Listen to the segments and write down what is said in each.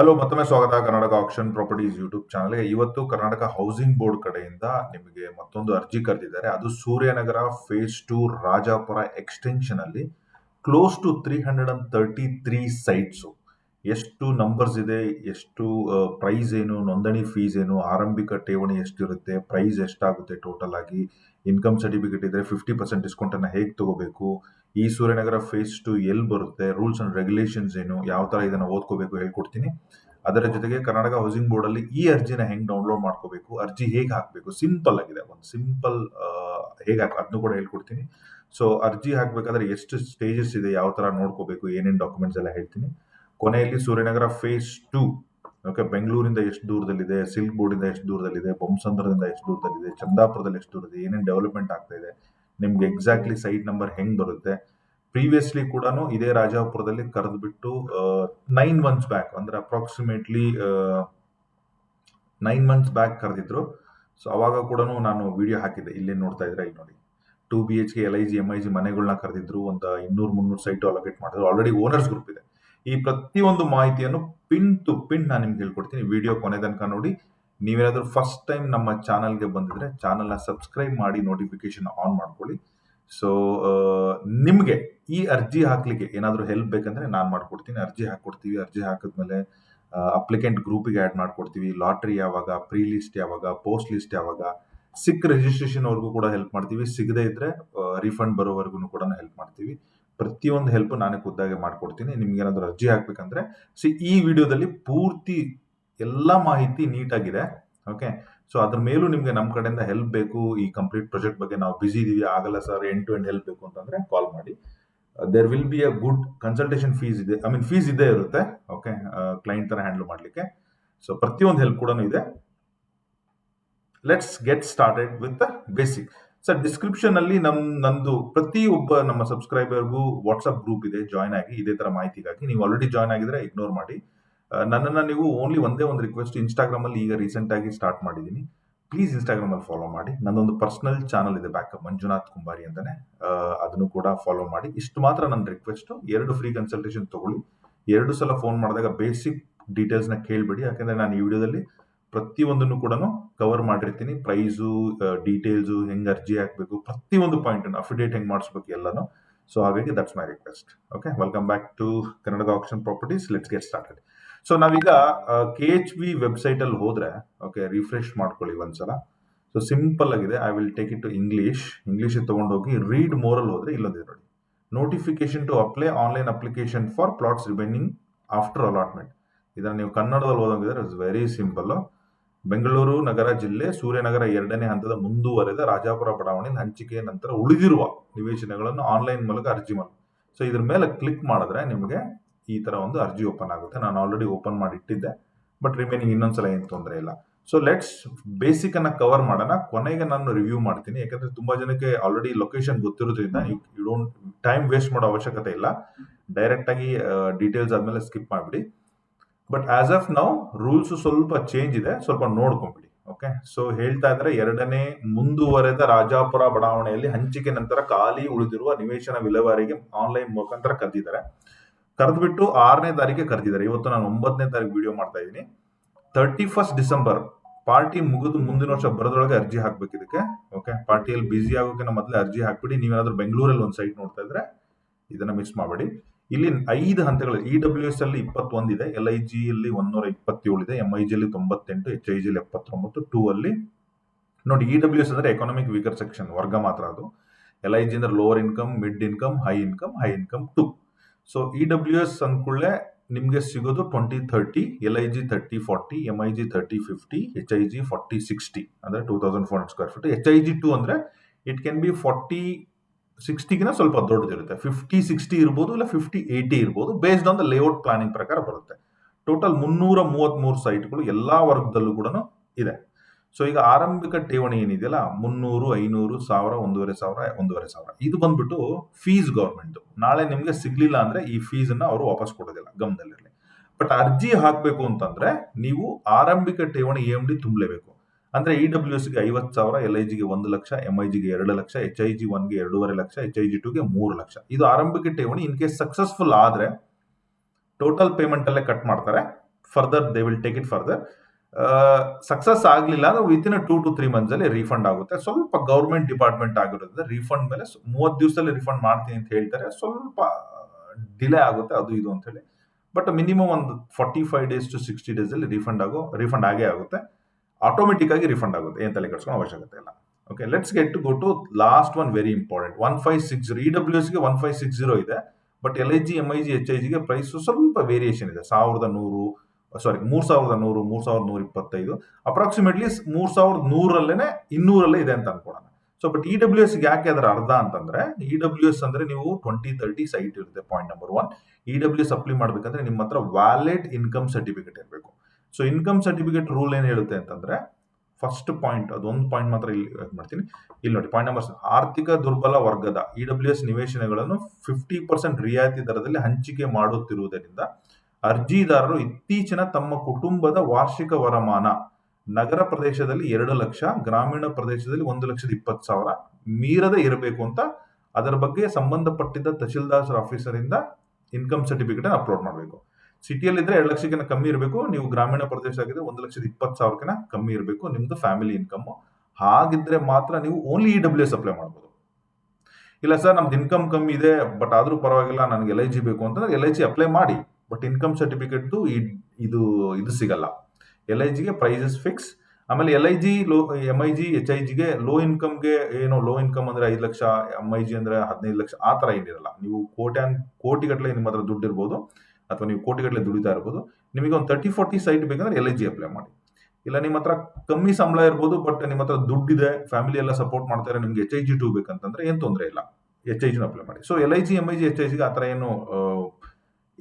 Hello, ಮತ್ತೊಮ್ಮೆ ಸ್ವಾಗತ. Karnataka action properties YouTube ಚಾನಲ್ಗೆ. ಇವತ್ತು ಕರ್ನಾಟಕ ಹೌಸಿಂಗ್ ಬೋರ್ಡ್ ಕಡೆಯಿಂದ ನಿಮಗೆ ಮತ್ತೊಂದು ಅರ್ಜಿ ಕರೆದಿದ್ದಾರೆ. ಅದು Suryanagar phase two Rajapura extension ಅಲ್ಲಿ close to three hundred and thirty three sites ಎಷ್ಟು ನಂಬರ್ಸ್ ಇದೆ, ಎಷ್ಟು ಪ್ರೈಸ್ ಏನು, ನೋಂದಣಿ ಫೀಸ್ ಏನು, ಆರಂಭಿಕ ಠೇವಣಿ ಎಷ್ಟಿರುತ್ತೆ ಪ್ರೈಸ್ ಎಷ್ಟಾಗುತ್ತೆ ಟೋಟಲ್ ಆಗಿ ಇನ್ಕಮ್ ಸರ್ಟಿಫಿಕೇಟ್ ಇದ್ರೆ ಫಿಫ್ಟಿ ಪರ್ಸೆಂಟ್ ಡಿಸ್ಕೌಂಟನ್ನು ಹೇಗೆ ತಗೋಬೇಕು ಈ ಸೂರ್ಯನಗರ ಫೇಸ್ ಟು ಎಲ್ಲಿ ಬರುತ್ತೆ ರೂಲ್ಸ್ ಅಂಡ್ ರೆಗ್ಯುಲೇಷನ್ಸ್ ಏನು, ಯಾವ ಥರ ಇದನ್ನು ಓದ್ಕೋಬೇಕು ಹೇಳ್ಕೊಡ್ತೀನಿ. ಅದರ ಜೊತೆಗೆ ಕರ್ನಾಟಕ ಹೌಸಿಂಗ್ ಬೋರ್ಡ್ ಅಲ್ಲಿ ಈ ಅರ್ಜಿನ ಹೆಂಗ್ ಡೌನ್ಲೋಡ್ ಮಾಡ್ಕೋಬೇಕು, ಅರ್ಜಿ ಹೇಗೆ ಹಾಕಬೇಕು ಸಿಂಪಲ್ ಆಗಿದೆ, ಒಂದು ಸಿಂಪಲ್ ಹೇಗೆ ಹಾಕಿ ಅದನ್ನು ಕೂಡ ಹೇಳ್ಕೊಡ್ತೀನಿ. ಸೊ ಅರ್ಜಿ ಹಾಕಬೇಕಾದ್ರೆ ಎಷ್ಟು ಸ್ಟೇಜಸ್ ಇದೆ, ಯಾವ ತರ ನೋಡ್ಕೋಬೇಕು, ಏನೇನು ಡಾಕ್ಯುಮೆಂಟ್ಸ್ ಎಲ್ಲ ಹೇಳ್ತೀನಿ. ಕೊನೆಯಲ್ಲಿ ಸೂರ್ಯನಗರ ಫೇಸ್ ಟು ಓಕೆ ಬೆಂಗಳೂರಿಂದ ಎಷ್ಟು ದೂರದಲ್ಲಿದೆ, ಸಿಲ್ಕ್ ಬೋರ್ಡಿಂದ ಎಷ್ಟು ದೂರದಲ್ಲಿದೆ ಬೊಮ್ಮಸಂದ್ರದಿಂದ ಎಷ್ಟು ದೂರದಲ್ಲಿದೆ, ಚಂದಾಪುರದಲ್ಲಿ ಎಷ್ಟು ದೂರದಿದೆ ಏನೇನು ಡೆವಲಪ್ಮೆಂಟ್ ಆಗ್ತಾ ಇದೆ ನಿಮ್ಗೆ ಎಕ್ಸಾಕ್ಟ್ಲಿ ಸೈಟ್ ನಂಬರ್ ಹೆಂಗ್ ಬರುತ್ತೆ? ಪ್ರೀವಿಯಸ್ಲಿ ಕೂಡ ಇದೇ ರಾಜಾಪುರದಲ್ಲಿ ಕರೆದ್ಬಿಟ್ಟು ನೈನ್ ಮಂತ್ಸ್ ಬ್ಯಾಕ್ ಅಂದ್ರೆ ಅಪ್ರಾಕ್ಸಿಮೇಟ್ಲಿ ನೈನ್ ಮಂತ್ಸ್ ಬ್ಯಾಕ್ ಕರೆದಿದ್ರು. ಸೊ ಅವಾಗ ಕೂಡ ನಾನು ವಿಡಿಯೋ ಹಾಕಿದ್ದೆ. ಇಲ್ಲಿ ನೋಡ್ತಾ ಇದ್ರೆ ಇಲ್ಲಿ ನೋಡಿ. Two B H K L I G M I G ಮನೆಗಳನ್ನ ಕರೆದಿದ್ರು. ಒಂದು ಇನ್ನೂರು ಮುನ್ನೂರು ಸೈಟ್ ಅಲೋಕೇಟ್ ಮಾಡಿದ್ರು. ಆಲ್ರೆಡಿ ಓನರ್ಸ್ ಗ್ರೂಪ್ ಇದೆ. ಈ ಪ್ರತಿಯೊಂದು ಮಾಹಿತಿಯನ್ನು ಪಿನ್ ಟು ಪಿನ್ ನಾನು ನಿಮ್ಗೆ ಹೇಳ್ಕೊಡ್ತೀನಿ. ವಿಡಿಯೋ ಕೊನೆ ತನಕ ನೋಡಿ. ನೀವೇನಾದ್ರೂ ಫಸ್ಟ್ ಟೈಮ್ ನಮ್ಮ ಚಾನಲ್ಗೆ ಬಂದಿದ್ರೆ ಚಾನಲ್ನ ಸಬ್ಸ್ಕ್ರೈಬ್ ಮಾಡಿ ನೋಟಿಫಿಕೇಶನ್ ಆನ್ ಮಾಡ್ಕೊಳ್ಳಿ. ಸೊ ನಿಮಗೆ ಈ ಅರ್ಜಿ ಹಾಕ್ಲಿಕ್ಕೆ ಏನಾದರೂ ಹೆಲ್ಪ್ ಬೇಕಂದ್ರೆ ನಾನು ಮಾಡ್ಕೊಡ್ತೀನಿ. ಅರ್ಜಿ ಹಾಕ್ಕೊಡ್ತೀವಿ. ಅರ್ಜಿ ಹಾಕಿದ್ಮೇಲೆ ಅಪ್ಲಿಕೆಂಟ್ ಗ್ರೂಪಿಗೆ ಆ್ಯಡ್ ಮಾಡ್ಕೊಡ್ತೀವಿ. ಲಾಟ್ರಿ ಯಾವಾಗ ಪ್ರೀ ಲಿಸ್ಟ್ ಯಾವಾಗ ಪೋಸ್ಟ್ ಲಿಸ್ಟ್ ಯಾವಾಗ, ಸಿಕ್ ರಿಜಿಸ್ಟ್ರೇಷನ್ವರೆಗೂ ಕೂಡ ಹೆಲ್ಪ್ ಮಾಡ್ತೀವಿ. ಸಿಗದೇ ಇದ್ರೆ ರಿಫಂಡ್ ಬರೋವರೆಗೂ ಕೂಡ ಹೆಲ್ಪ್ ಮಾಡ್ತೀವಿ. ಪ್ರತಿಯೊಂದು ಹೆಲ್ಪ್ ನಾನೇ ಖುದ್ದಾಗೆ ಮಾಡ್ಕೊಡ್ತೀನಿ. ನಿಮ್ಗೆ ಏನಾದರೂ ಅರ್ಜಿ ಹಾಕ್ಬೇಕಂದ್ರೆ ಸಿ ಈ ವಿಡಿಯೋದಲ್ಲಿ ಪೂರ್ತಿ ಎಲ್ಲ ಮಾಹಿತಿ ನೀಟಾಗಿದೆ. ಓಕೆ ಸೊ ಅದ್ರ ಮೇಲೂ ನಿಮಗೆ ನಮ್ಮ ಕಡೆಯಿಂದ ಹೆಲ್ಪ್ ಬೇಕು. ಈ ಕಂಪ್ಲೀಟ್ ಪ್ರಾಜೆಕ್ಟ್ ಬಗ್ಗೆ ನಾವು ಬಿಸಿ ಇದೀವಿ. ಆಗಲ್ಲ sir end to end help ಬೇಕು ಅಂತಂದ್ರೆ ಕಾಲ್ ಮಾಡಿ. There will be a good consultation fees ಇದೆ. ಐ ಮೀನ್ ಫೀಸ್ ಇದ್ದೇ ಇರುತ್ತೆ. ಓಕೆ ಕ್ಲೈಂಟ್ ತರ ಹ್ಯಾಂಡಲ್ ಮಾಡಲಿಕ್ಕೆ. ಸೊ ಪ್ರತಿಯೊಂದು ಹೆಲ್ಪ್ ಕೂಡ ಇದೆ. Let's get started with basic sir description ಅಲ್ಲಿ ನಮ್, ನಂದು ಪ್ರತಿ ಒಬ್ಬ ನಮ್ಮ ಸಬ್ಸ್ಕ್ರೈಬರ್ಗೂ ವಾಟ್ಸ್ಆಪ್ ಗ್ರೂಪ್ ಇದೆ. ಜಾಯ್ನ್ ಆಗಿ ಇದೇ ತರ ಮಾಹಿತಿಗಾಗಿ. ನೀವು ಆಲ್ರೆಡಿ ಜಾಯ್ನ್ ಆಗಿದ್ರೆ ಇಗ್ನೋರ್ ಮಾಡಿ. ನನ್ನನ್ನು ನೀವು ಓನ್ಲಿ ಒಂದೇ ಒಂದು ರಿಕ್ವೆಸ್ಟ್ ಇನ್ಸ್ಟಾಗ್ರಾಮಲ್ಲಿ ಈಗ ರೀಸೆಂಟ್ ಆಗಿ ಸ್ಟಾರ್ಟ್ ಮಾಡಿದ್ದೀನಿ ಪ್ಲೀಸ್ ಇನ್ಸ್ಟಾಗ್ರಾಮಲ್ಲಿ ಫಾಲೋ ಮಾಡಿ. ನನ್ನೊಂದು ಪರ್ಸನಲ್ ಚಾನಲ್ ಇದೆ ಬ್ಯಾಕಪ್ ಮಂಜುನಾಥ್ ಕುಂಬಾರಿ ಅಂತಲೇ ಅದನ್ನು ಕೂಡ ಫಾಲೋ ಮಾಡಿ. ಇಷ್ಟು ಮಾತ್ರ ನನ್ನ ರಿಕ್ವೆಸ್ಟ್ ಎರಡು ಫ್ರೀ ಕನ್ಸಲ್ಟೇಷನ್ ತಗೊಳ್ಳಿ. ಎರಡು ಸಲ ಫೋನ್ ಮಾಡಿದಾಗ ಬೇಸಿಕ್ ಡೀಟೇಲ್ಸ್ನ ಕೇಳಬೇಡಿ. ಯಾಕಂದ್ರೆ ನಾನು ಈ ವಿಡಿಯೋದಲ್ಲಿ ಪ್ರತಿಯೊಂದನ್ನು ಕೂಡ ಕವರ್ ಮಾಡಿರ್ತೀನಿ. ಪ್ರೈಸು ಡೀಟೇಲ್ಸು ಹೆಂಗೆ ಅರ್ಜಿ ಹಾಕಬೇಕು, ಪ್ರತಿಯೊಂದು ಪಾಯಿಂಟ್ ಅಫಿಡೇಟ್ ಹೆಂಗೆ ಮಾಡಿಸ್ಬೇಕು ಎಲ್ಲನೂ. ಸೊ ಹಾಗಾಗಿ that's my request okay welcome back to ಕನ್ನಡದ option properties let's get started so ನಾವೀಗ ಕೆ ಎಚ್ ವಿ ವೆಬ್ಸೈಟ್ ಅಲ್ಲಿ ಹೋದ್ರೆ ಓಕೆ ರಿಫ್ರೆಶ್ ಮಾಡ್ಕೊಳ್ಳಿ ಒಂದ್ಸಲ. ಸೊ ಸಿಂಪಲ್ ಆಗಿದೆ. I will take it to English English ತಗೊಂಡೋಗಿ ರೀಡ್ ಮೋರಲ್ ಹೋದ್ರೆ ಇಲ್ಲೊಂದಿದೆ ನೋಡಿ notification to apply online application for plots remaining after allotment ಇದನ್ನ ನೀವು ಕನ್ನಡದಲ್ಲಿ ಓದಂಗಿದ್ರೆ ಇಟ್ಸ್ ವೆರಿ ಸಿಂಪಲ್ ಬೆಂಗಳೂರು ನಗರ ಜಿಲ್ಲೆ, ಸೂರ್ಯನಗರ ಎರಡನೇ ಹಂತದ ಮುಂದುವರೆದ ರಾಜಾಪುರ ಬಡಾವಣೆ ಹಂಚಿಕೆಯ ನಂತರ ಉಳಿದಿರುವ ನಿವೇಶನಗಳನ್ನು ಆನ್ಲೈನ್ ಮೂಲಕ ಅರ್ಜಿ ಮಾಡಿ. ಸೊ ಇದ್ರ ಮೇಲೆ ಕ್ಲಿಕ್ ಮಾಡಿದ್ರೆ ನಿಮಗೆ ಈ ತರ ಒಂದು ಅರ್ಜಿ ಓಪನ್ ಆಗುತ್ತೆ. ನಾನು ಆಲ್ರೆಡಿ ಓಪನ್ ಮಾಡಿ ಇಟ್ಟಿದ್ದೆ ಬಟ್ ರಿಮೈನಿಂಗ್ ಇನ್ನೊಂದ್ಸಲ ಏನು ತೊಂದರೆ ಇಲ್ಲ. ಸೊ ಲೆಟ್ಸ್ ಬೇಸಿಕ್ ಅನ್ನ ಕವರ್ ಮಾಡೋಣ. ಕೊನೆಗೆ ನಾನು ರಿವ್ಯೂ ಮಾಡ್ತೀನಿ. ಯಾಕಂದ್ರೆ ತುಂಬಾ ಜನಕ್ಕೆ ಆಲ್ರೆಡಿ ಲೊಕೇಶನ್ ಗೊತ್ತಿರೋದ್ರಿಂದ ಯು ಡೋಂಟ್ ಟೈಮ್ ವೇಸ್ಟ್ ಮಾಡೋ ಅವಶ್ಯಕತೆ ಇಲ್ಲ. ಡೈರೆಕ್ಟ್ ಆಗಿ ಡೀಟೇಲ್ಸ್ ಆದ್ಮೇಲೆ ಸ್ಕಿಪ್ ಮಾಡಿಬಿಡಿ. But as of now rules ಸ್ವಲ್ಪ ಚೇಂಜ್ ಇದೆ. ಸ್ವಲ್ಪ ನೋಡ್ಕೊಂಬಿಡಿ ಓಕೆ ಸೊ ಹೇಳ್ತಾ ಇದ್ರೆ ಎರಡನೇ ಮುಂದುವರೆದ ರಾಜಾಪುರ ಬಡಾವಣೆಯಲ್ಲಿ ಹಂಚಿಕೆ ನಂತರ ಖಾಲಿ ಉಳಿದಿರುವ ನಿವೇಶನ ವಿಲೇವಾರಿಗೆ ಆನ್ಲೈನ್ ಮುಖಾಂತರ ಕರೆದಿದ್ದಾರೆ. ಕರೆದ್ಬಿಟ್ಟು ಆರನೇ ತಾರೀಕೆ ಕರೆದಿದ್ದಾರೆ. ಇವತ್ತು ನಾನು ಒಂಬತ್ತನೇ ತಾರೀಕು ವಿಡಿಯೋ ಮಾಡ್ತಾ ಇದ್ದೀನಿ. ತರ್ಟಿ ಫಸ್ಟ್ ಡಿಸೆಂಬರ್ ಪಾರ್ಟಿ ಮುಗಿದು ಮುಂದಿನ ವರ್ಷ ಬರೋದ್ರೊಳಗೆ ಅರ್ಜಿ ಹಾಕ್ಬೇಕು ಇದಕ್ಕೆ. ಓಕೆ ಪಾರ್ಟಿಯಲ್ಲಿ ಬಿಸಿ ಆಗೋಕೆ ಮೊದಲೇ ಅರ್ಜಿ ಹಾಕ್ಬಿಡಿ. ನೀವೇನಾದ್ರೂ ಬೆಂಗಳೂರಲ್ಲಿ ಒಂದು ಸೈಟ್ ನೋಡ್ತಾ ಇದ್ರೆ ಇದನ್ನ ಮಿಸ್ ಮಾಡಬೇಡಿ. ಇಲ್ಲಿ ಐದು ಹಂತಗಳು. ಇ ಡಬ್ಲ್ಯೂ ಎಸ್ ಅಲ್ಲಿ ಇಪ್ಪತ್ತೊಂದಿದೆ ಎಲ್ ಐ ಜಿ ಅಲ್ಲಿ ಒಂದೂರ ಇಪ್ಪತ್ತೇಳು ಇದೆ. ಎಂ ಐ ಜಿ ಅಲ್ಲಿ ತೊಂಬತ್ತೆಂಟು ಎಚ್ ಐ ಜಿ ಎಪ್ಪತ್ತೊಂಬತ್ತು ಟೂ ಅಲ್ಲಿ. ನೋಡಿ ಇ ಡಬ್ಲ್ಯೂ ಎಸ್ ಅಂದ್ರೆ ಎಕನಾಮಿಕ್ ವೀಕರ್ ಸೆಕ್ಷನ್ ವರ್ಗ ಮಾತ್ರ ಅದು. ಎಲ್ ಐ ಜಿ ಅಂದ್ರೆ lower income mid income high income high income two so E W S ಅಂದ್ಕೊಳ್ಳೆ ನಿಮಗೆ ಸಿಗೋದು twenty thirty L I G thirty forty M I G thirty fifty H I G forty sixty ಅಂದರೆ two thousand four hundred square feet H I G two ಅಂದರೆ it can be forty ಸಿಕ್ಸ್ಟಿಗಿನ ಸ್ವಲ್ಪ ದೊಡ್ಡದಿರುತ್ತೆ. Fifty sixty ಇರ್ಬೋದು ಇಲ್ಲ fifty eighty ಇರ್ಬೋದು based on the layout planning ಪ್ರಕಾರ ಬರುತ್ತೆ. ಟೋಟಲ್ ಮುನ್ನೂರ ಮೂವತ್ತ್ಮೂರು ಸೈಟ್ಗಳು ಎಲ್ಲ ವರ್ಗದಲ್ಲೂ ಕೂಡ ಇದೆ. ಸೊ ಈಗ ಆರಂಭಿಕ ಠೇವಣಿ ಏನಿದೆಯಲ್ಲ, ಮುನ್ನೂರು, ಐನೂರು, ಸಾವಿರ, ಒಂದೂವರೆ ಸಾವಿರ ಒಂದೂವರೆ ಸಾವಿರ. ಇದು ಬಂದ್ಬಿಟ್ಟು ಫೀಸ್ ಗೌರ್ಮೆಂಟ್ ನಾಳೆ ನಿಮಗೆ ಸಿಗ್ಲಿಲ್ಲ ಅಂದ್ರೆ ಈ ಫೀಸ್ ಅನ್ನ ಅವರು ವಾಪಸ್ ಕೊಡೋದಿಲ್ಲ, ಗಮನದಲ್ಲಿರಲಿ. ಬಟ್ ಅರ್ಜಿ ಹಾಕಬೇಕು ಅಂತಂದ್ರೆ ನೀವು ಆರಂಭಿಕ ಠೇವಣಿ ಎಂ ಡಿ ತುಂಬಲೇಬೇಕು. ಅಂದ್ರೆ ಇ ಡಬ್ಲ್ಯೂ ಎಸ್ಗೆ ಐವತ್ತು ಸಾವಿರ ಎಲ್ ಐ ಜಿಗೆ ಒಂದು ಲಕ್ಷ ಎಂ ಐ ಜಿಗೆ ಎರಡು ಲಕ್ಷ ಎಚ್ ಐ ಜಿ ಒನ್ಗೆ ಎರಡೂವರೆ ಲಕ್ಷ ಎಚ್ ಐ ಜಿ ಟುಗೆ ಮೂರು ಲಕ್ಷ. ಇದು ಆರಂಭಿಕ ಠೇವಣಿ, ಇನ್ ಕೇಸ್ ಸಕ್ಸಸ್ಫುಲ್ ಆದ್ರೆ ಟೋಟಲ್ ಪೇಮೆಂಟ್ ಅಲ್ಲೇ ಕಟ್ ಮಾಡ್ತಾರೆ. Further they will take it further success ಆಗಲಿಲ್ಲ ಅಂದ್ರೆ in two to three months ಅಲ್ಲಿ ರೀಫಂಡ್ ಆಗುತ್ತೆ. ಸ್ವಲ್ಪ ಗೌರ್ಮೆಂಟ್ ಡಿಪಾರ್ಟ್ಮೆಂಟ್ ಆಗಿರೋದ್ರಿಂದ ರೀಫಂಡ್ ಮೇಲೆ ಮೂವತ್ತು ದಿವಸದಲ್ಲಿ ರೀಫಂಡ್ ಮಾಡ್ತೀನಿ ಅಂತ ಹೇಳ್ತಾರೆ. ಸ್ವಲ್ಪ ಡಿಲೇ ಆಗುತ್ತೆ, ಅದು ಇದು ಅಂತ ಹೇಳಿ. ಬಟ್ ಮಿನಿಮಮ್ ಒಂದು forty five days to sixty days ಅಲ್ಲಿ ರೀಫಂಡ್ ಆಗೋ ರೀಫಂಡ್ ಆಗೇ ಆಗುತ್ತೆ. ಆಟೋಮೆಟಿಕ್ ಆಗಿ ರೀಫಂಡ್ ಆಗುತ್ತೆ. ಏನು ತಲೆ ಕೆಡ್ಸ್ಕೊಳ್ಳೋ ಅವಶ್ಯಕತೆ ಇಲ್ಲ. Okay let's get to go to last one very important one five six zero E W ಎಸ್ಗೆ ಒನ್ ಫೈವ್ ಸಿಕ್ಸ್ ಜೀರೋ ಇದೆ. But L I G M I G H I ಜಿಗೆ ಪ್ರೈಸ್ ಸ್ವಲ್ಪ ವೇರಿಯೇಷನ್ ಇದೆ. ಸಾವಿರದ ನೂರು ಸಾರಿ ಮೂರ್ ಸಾವಿರದ ನೂರು, ಮೂರ್ ಸಾವಿರದ ನೂರ ಇಪ್ಪತ್ತೈದು. ಅಪ್ರಾಕ್ಸಿಮೇಟ್ಲಿ ಮೂರ್ ಸಾವಿರದ ನೂರಲ್ಲೇನೆ ಇನ್ನೂರಲ್ಲೇ ಇದೆ ಅಂತ ಅನ್ಕೊಳ್ಳೋಣ. So but E W S ಯಾಕೆ ಅದರ ಅರ್ಧ ಅಂತಂದ್ರೆ ಇ ಡಬ್ಲ್ಯೂ ಎಸ್ ಅಂದ್ರೆ ನೀವು ಟ್ವೆಂಟಿ ತರ್ಟಿ ಸೈಟ್ ಇರುತ್ತೆ point number one E W S apply ಮಾಡ್ಬೇಕಂದ್ರೆ ನಿಮ್ಮ ಹತ್ರ ವ್ಯಾಲಿಡ್ ಇನ್ಕಮ್ ಸರ್ಟಿಫಿಕೇಟ್ ಇರಬೇಕು. ಸೊ ಇನ್ಕಮ್ ಸರ್ಟಿಫಿಕೇಟ್ ರೂಲ್ ಏನ್ ಹೇಳುತ್ತೆ ಅಂತಂದ್ರೆ ಫಸ್ಟ್ ಪಾಯಿಂಟ್ ಅದೊಂದು ಪಾಯಿಂಟ್ ಮಾತ್ರ ಇಲ್ಲಿ ಮಾಡ್ತೀನಿ. ಇಲ್ಲಿ ನೋಡಿ ಪಾಯಿಂಟ್ ನಂಬರ್ ಆರ್ಥಿಕ ದುರ್ಬಲ ವರ್ಗದ ಇ ಡಬ್ಲ್ಯೂ ಎಸ್ ನಿವೇಶನಗಳನ್ನು ಫಿಫ್ಟಿ ಪರ್ಸೆಂಟ್ ರಿಯಾಯಿತಿ ದರದಲ್ಲಿ ಹಂಚಿಕೆ ಮಾಡುತ್ತಿರುವುದರಿಂದ ಅರ್ಜಿದಾರರು ಇತ್ತೀಚಿನ ತಮ್ಮ ಕುಟುಂಬದ ವಾರ್ಷಿಕ ವರಮಾನ. ನಗರ ಪ್ರದೇಶದಲ್ಲಿ ಎರಡು ಲಕ್ಷ, ಗ್ರಾಮೀಣ ಪ್ರದೇಶದಲ್ಲಿ ಒಂದು ಲಕ್ಷದ ಇಪ್ಪತ್ತು ಸಾವಿರ. ಮೀರದೆ ಇರಬೇಕು ಅಂತ ಅದರ ಬಗ್ಗೆ ಸಂಬಂಧಪಟ್ಟಿದ್ದ ತಹಶೀಲ್ದಾರ್ ಆಫೀಸರ್ ಇಂದ ಇನ್ಕಮ್ ಸರ್ಟಿಫಿಕೇಟ್ ಅಪ್ಲೋಡ್ ಮಾಡಬೇಕು. ಸಿಟಿಯಲ್ಲಿ ಇದ್ರೆ ಎರಡು ಲಕ್ಷಕ್ಕಿಂತ ಕಮ್ಮಿ ಇರಬೇಕು. ನೀವು ಗ್ರಾಮೀಣ ಪ್ರದೇಶ ಆಗಿದ್ರೆ ಒಂದು ಲಕ್ಷದ ಇಪ್ಪತ್ತು ಸಾವಿರಕ್ಕಿಂತ ಕಮ್ಮಿ ಇರಬೇಕು. ನಿಮ್ದು ಫ್ಯಾಮಿಲಿ ಇನ್ಕಮ್. ಹಾಗಿದ್ರೆ ಮಾತ್ರ ನೀವು only E W S apply ಮಾಡ್ಬೋದು. ಇಲ್ಲ ಸರ್, ನಮ್ದು ಇನ್ಕಮ್ ಕಮ್ಮಿ ಇದೆ, ಬಟ್ ಆದರೂ ಪರವಾಗಿಲ್ಲ, ನನಗೆ ಎಲ್ ಐ ಜಿ ಬೇಕು ಅಂತಂದ್ರೆ ಎಲ್ ಐ ಜಿ ಅಪ್ಲೈ ಮಾಡಿ. ಬಟ್ ಇನ್ಕಮ್ ಸರ್ಟಿಫಿಕೇಟ್ದು ಇದು ಇದು ಸಿಗಲ್ಲ. ಎಲ್ ಐ ಜಿಗೆ ಪ್ರೈಸಸ್ ಫಿಕ್ಸ್ ಆಮೇಲೆ L I G low M I G H I ಜಿಗೆ ಲೋ ಇನ್ಕಮ್ಗೆ ಏನೋ ಲೋ ಇನ್ಕಮ್ ಅಂದ್ರೆ ಐದು ಲಕ್ಷ ಎಂ ಐ ಜಿ ಅಂದ್ರೆ ಹದಿನೈದು ಲಕ್ಷ, ಆ ಥರ ಏನಿರಲ್ಲ. ನೀವು ಕೋಟ್ಯಾನ್ ಕೋಟಿಗಟ್ಟಲೆ ನಿಮ್ಮ ಹತ್ರ ದುಡ್ಡು ಇರ್ಬೋದು, ಅಥವಾ ನೀವು ಕೋಟಿಗಟ್ಟಲೆ ದುಡಿತಾ ಇರ್ಬೋದು. ನಿಮಗೆ ಒಂದು ತರ್ಟಿ ಫೋರ್ಟಿ ಸೈಟ್ ಬೇಕಂದ್ರೆ ಎಲ್ ಐ ಜಿ ಅಪ್ಲೈ ಮಾಡಿ. ಇಲ್ಲ ನಿಮ್ಮ ಹತ್ರ ಕಮ್ಮಿ ಸಂಬಳ ಇರ್ಬೋದು ಬಟ್ ನಿಮ್ಮ ಹತ್ರ ದುಡ್ಡಿದೆ ಫ್ಯಾಮಿಲಿ ಎಲ್ಲ ಸಪೋರ್ಟ್ ಮಾಡ್ತಾರೆ, ನಿಮ್ಗೆ ಎಚ್ ಐ ಜಿ ಟೂ ಬೇಕಂತಂದ್ರೆ ಏನು ತೊಂದರೆ ಇಲ್ಲ. ಎಚ್ ಐ ಜಿನ ಅಪ್ಲೈ ಮಾಡಿ. So L I G M I G H I ಜಿಗೆ ಆ ಥರ ಏನು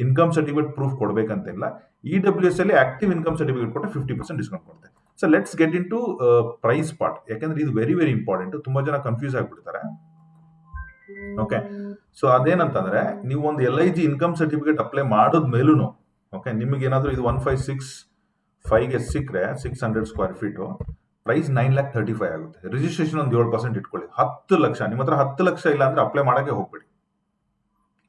ಇನ್ಕಮ್ ಸರ್ಟಿಫಿಕೇಟ್ ಪ್ರೂಫ್ ಕೊಡಬೇಕಂತಿಲ್ಲ ಇ ಡಬ್ಲ್ಯೂ ಎಸ್ ಅಲ್ಲಿ ಆಕ್ಟಿವ್ ಇನ್ಕಮ್ ಸರ್ಟಿಫಿಕೇಟ್ ಕೊಟ್ಟರೆ ಫಿಫ್ಟಿ ಪರ್ಸೆಂಟ್ ಡಿಸ್ಕೌಂಟ್ ಕೊಡುತ್ತೆ. So let's get into price part ಯಾಕಂದ್ರೆ ಇದು ವೆರಿ ವೆರಿ ಇಂಪಾರ್ಟೆಂಟ್ ತುಂಬಾ ಜನ ಕನ್ಫ್ಯೂಸ್ ಆಗಿಬಿಡ್ತಾರೆ. ಓಕೆ ಸೊ ಅದೇನಂತಂದ್ರೆ, ನೀವು ಒಂದು L I G income certificate apply ಮಾಡಿದ್ಮೇಲೂ okay ನಿಮಗೆ ಏನಾದರೂ ಇದು ಒನ್ ಫೈವ್ ಸಿಕ್ಸ್ ಫೈವ್ಗೆ ಸಿಕ್ಕರೆ six hundred square feet price nine lakh thirty five ಆಗುತ್ತೆ. ರಿಜಿಸ್ಟ್ರೇಷನ್ ಒಂದು ಏಳು ಪರ್ಸೆಂಟ್ ಇಟ್ಕೊಳ್ಳಿ. ಹತ್ತು ಲಕ್ಷ ನಿಮ್ಮ ಹತ್ರ ಹತ್ತು ಲಕ್ಷ ಇಲ್ಲ ಅಂದ್ರೆ ಅಪ್ಲೈ ಮಾಡೋಕ್ಕೆ ಹೋಗ್ಬೇಡಿ.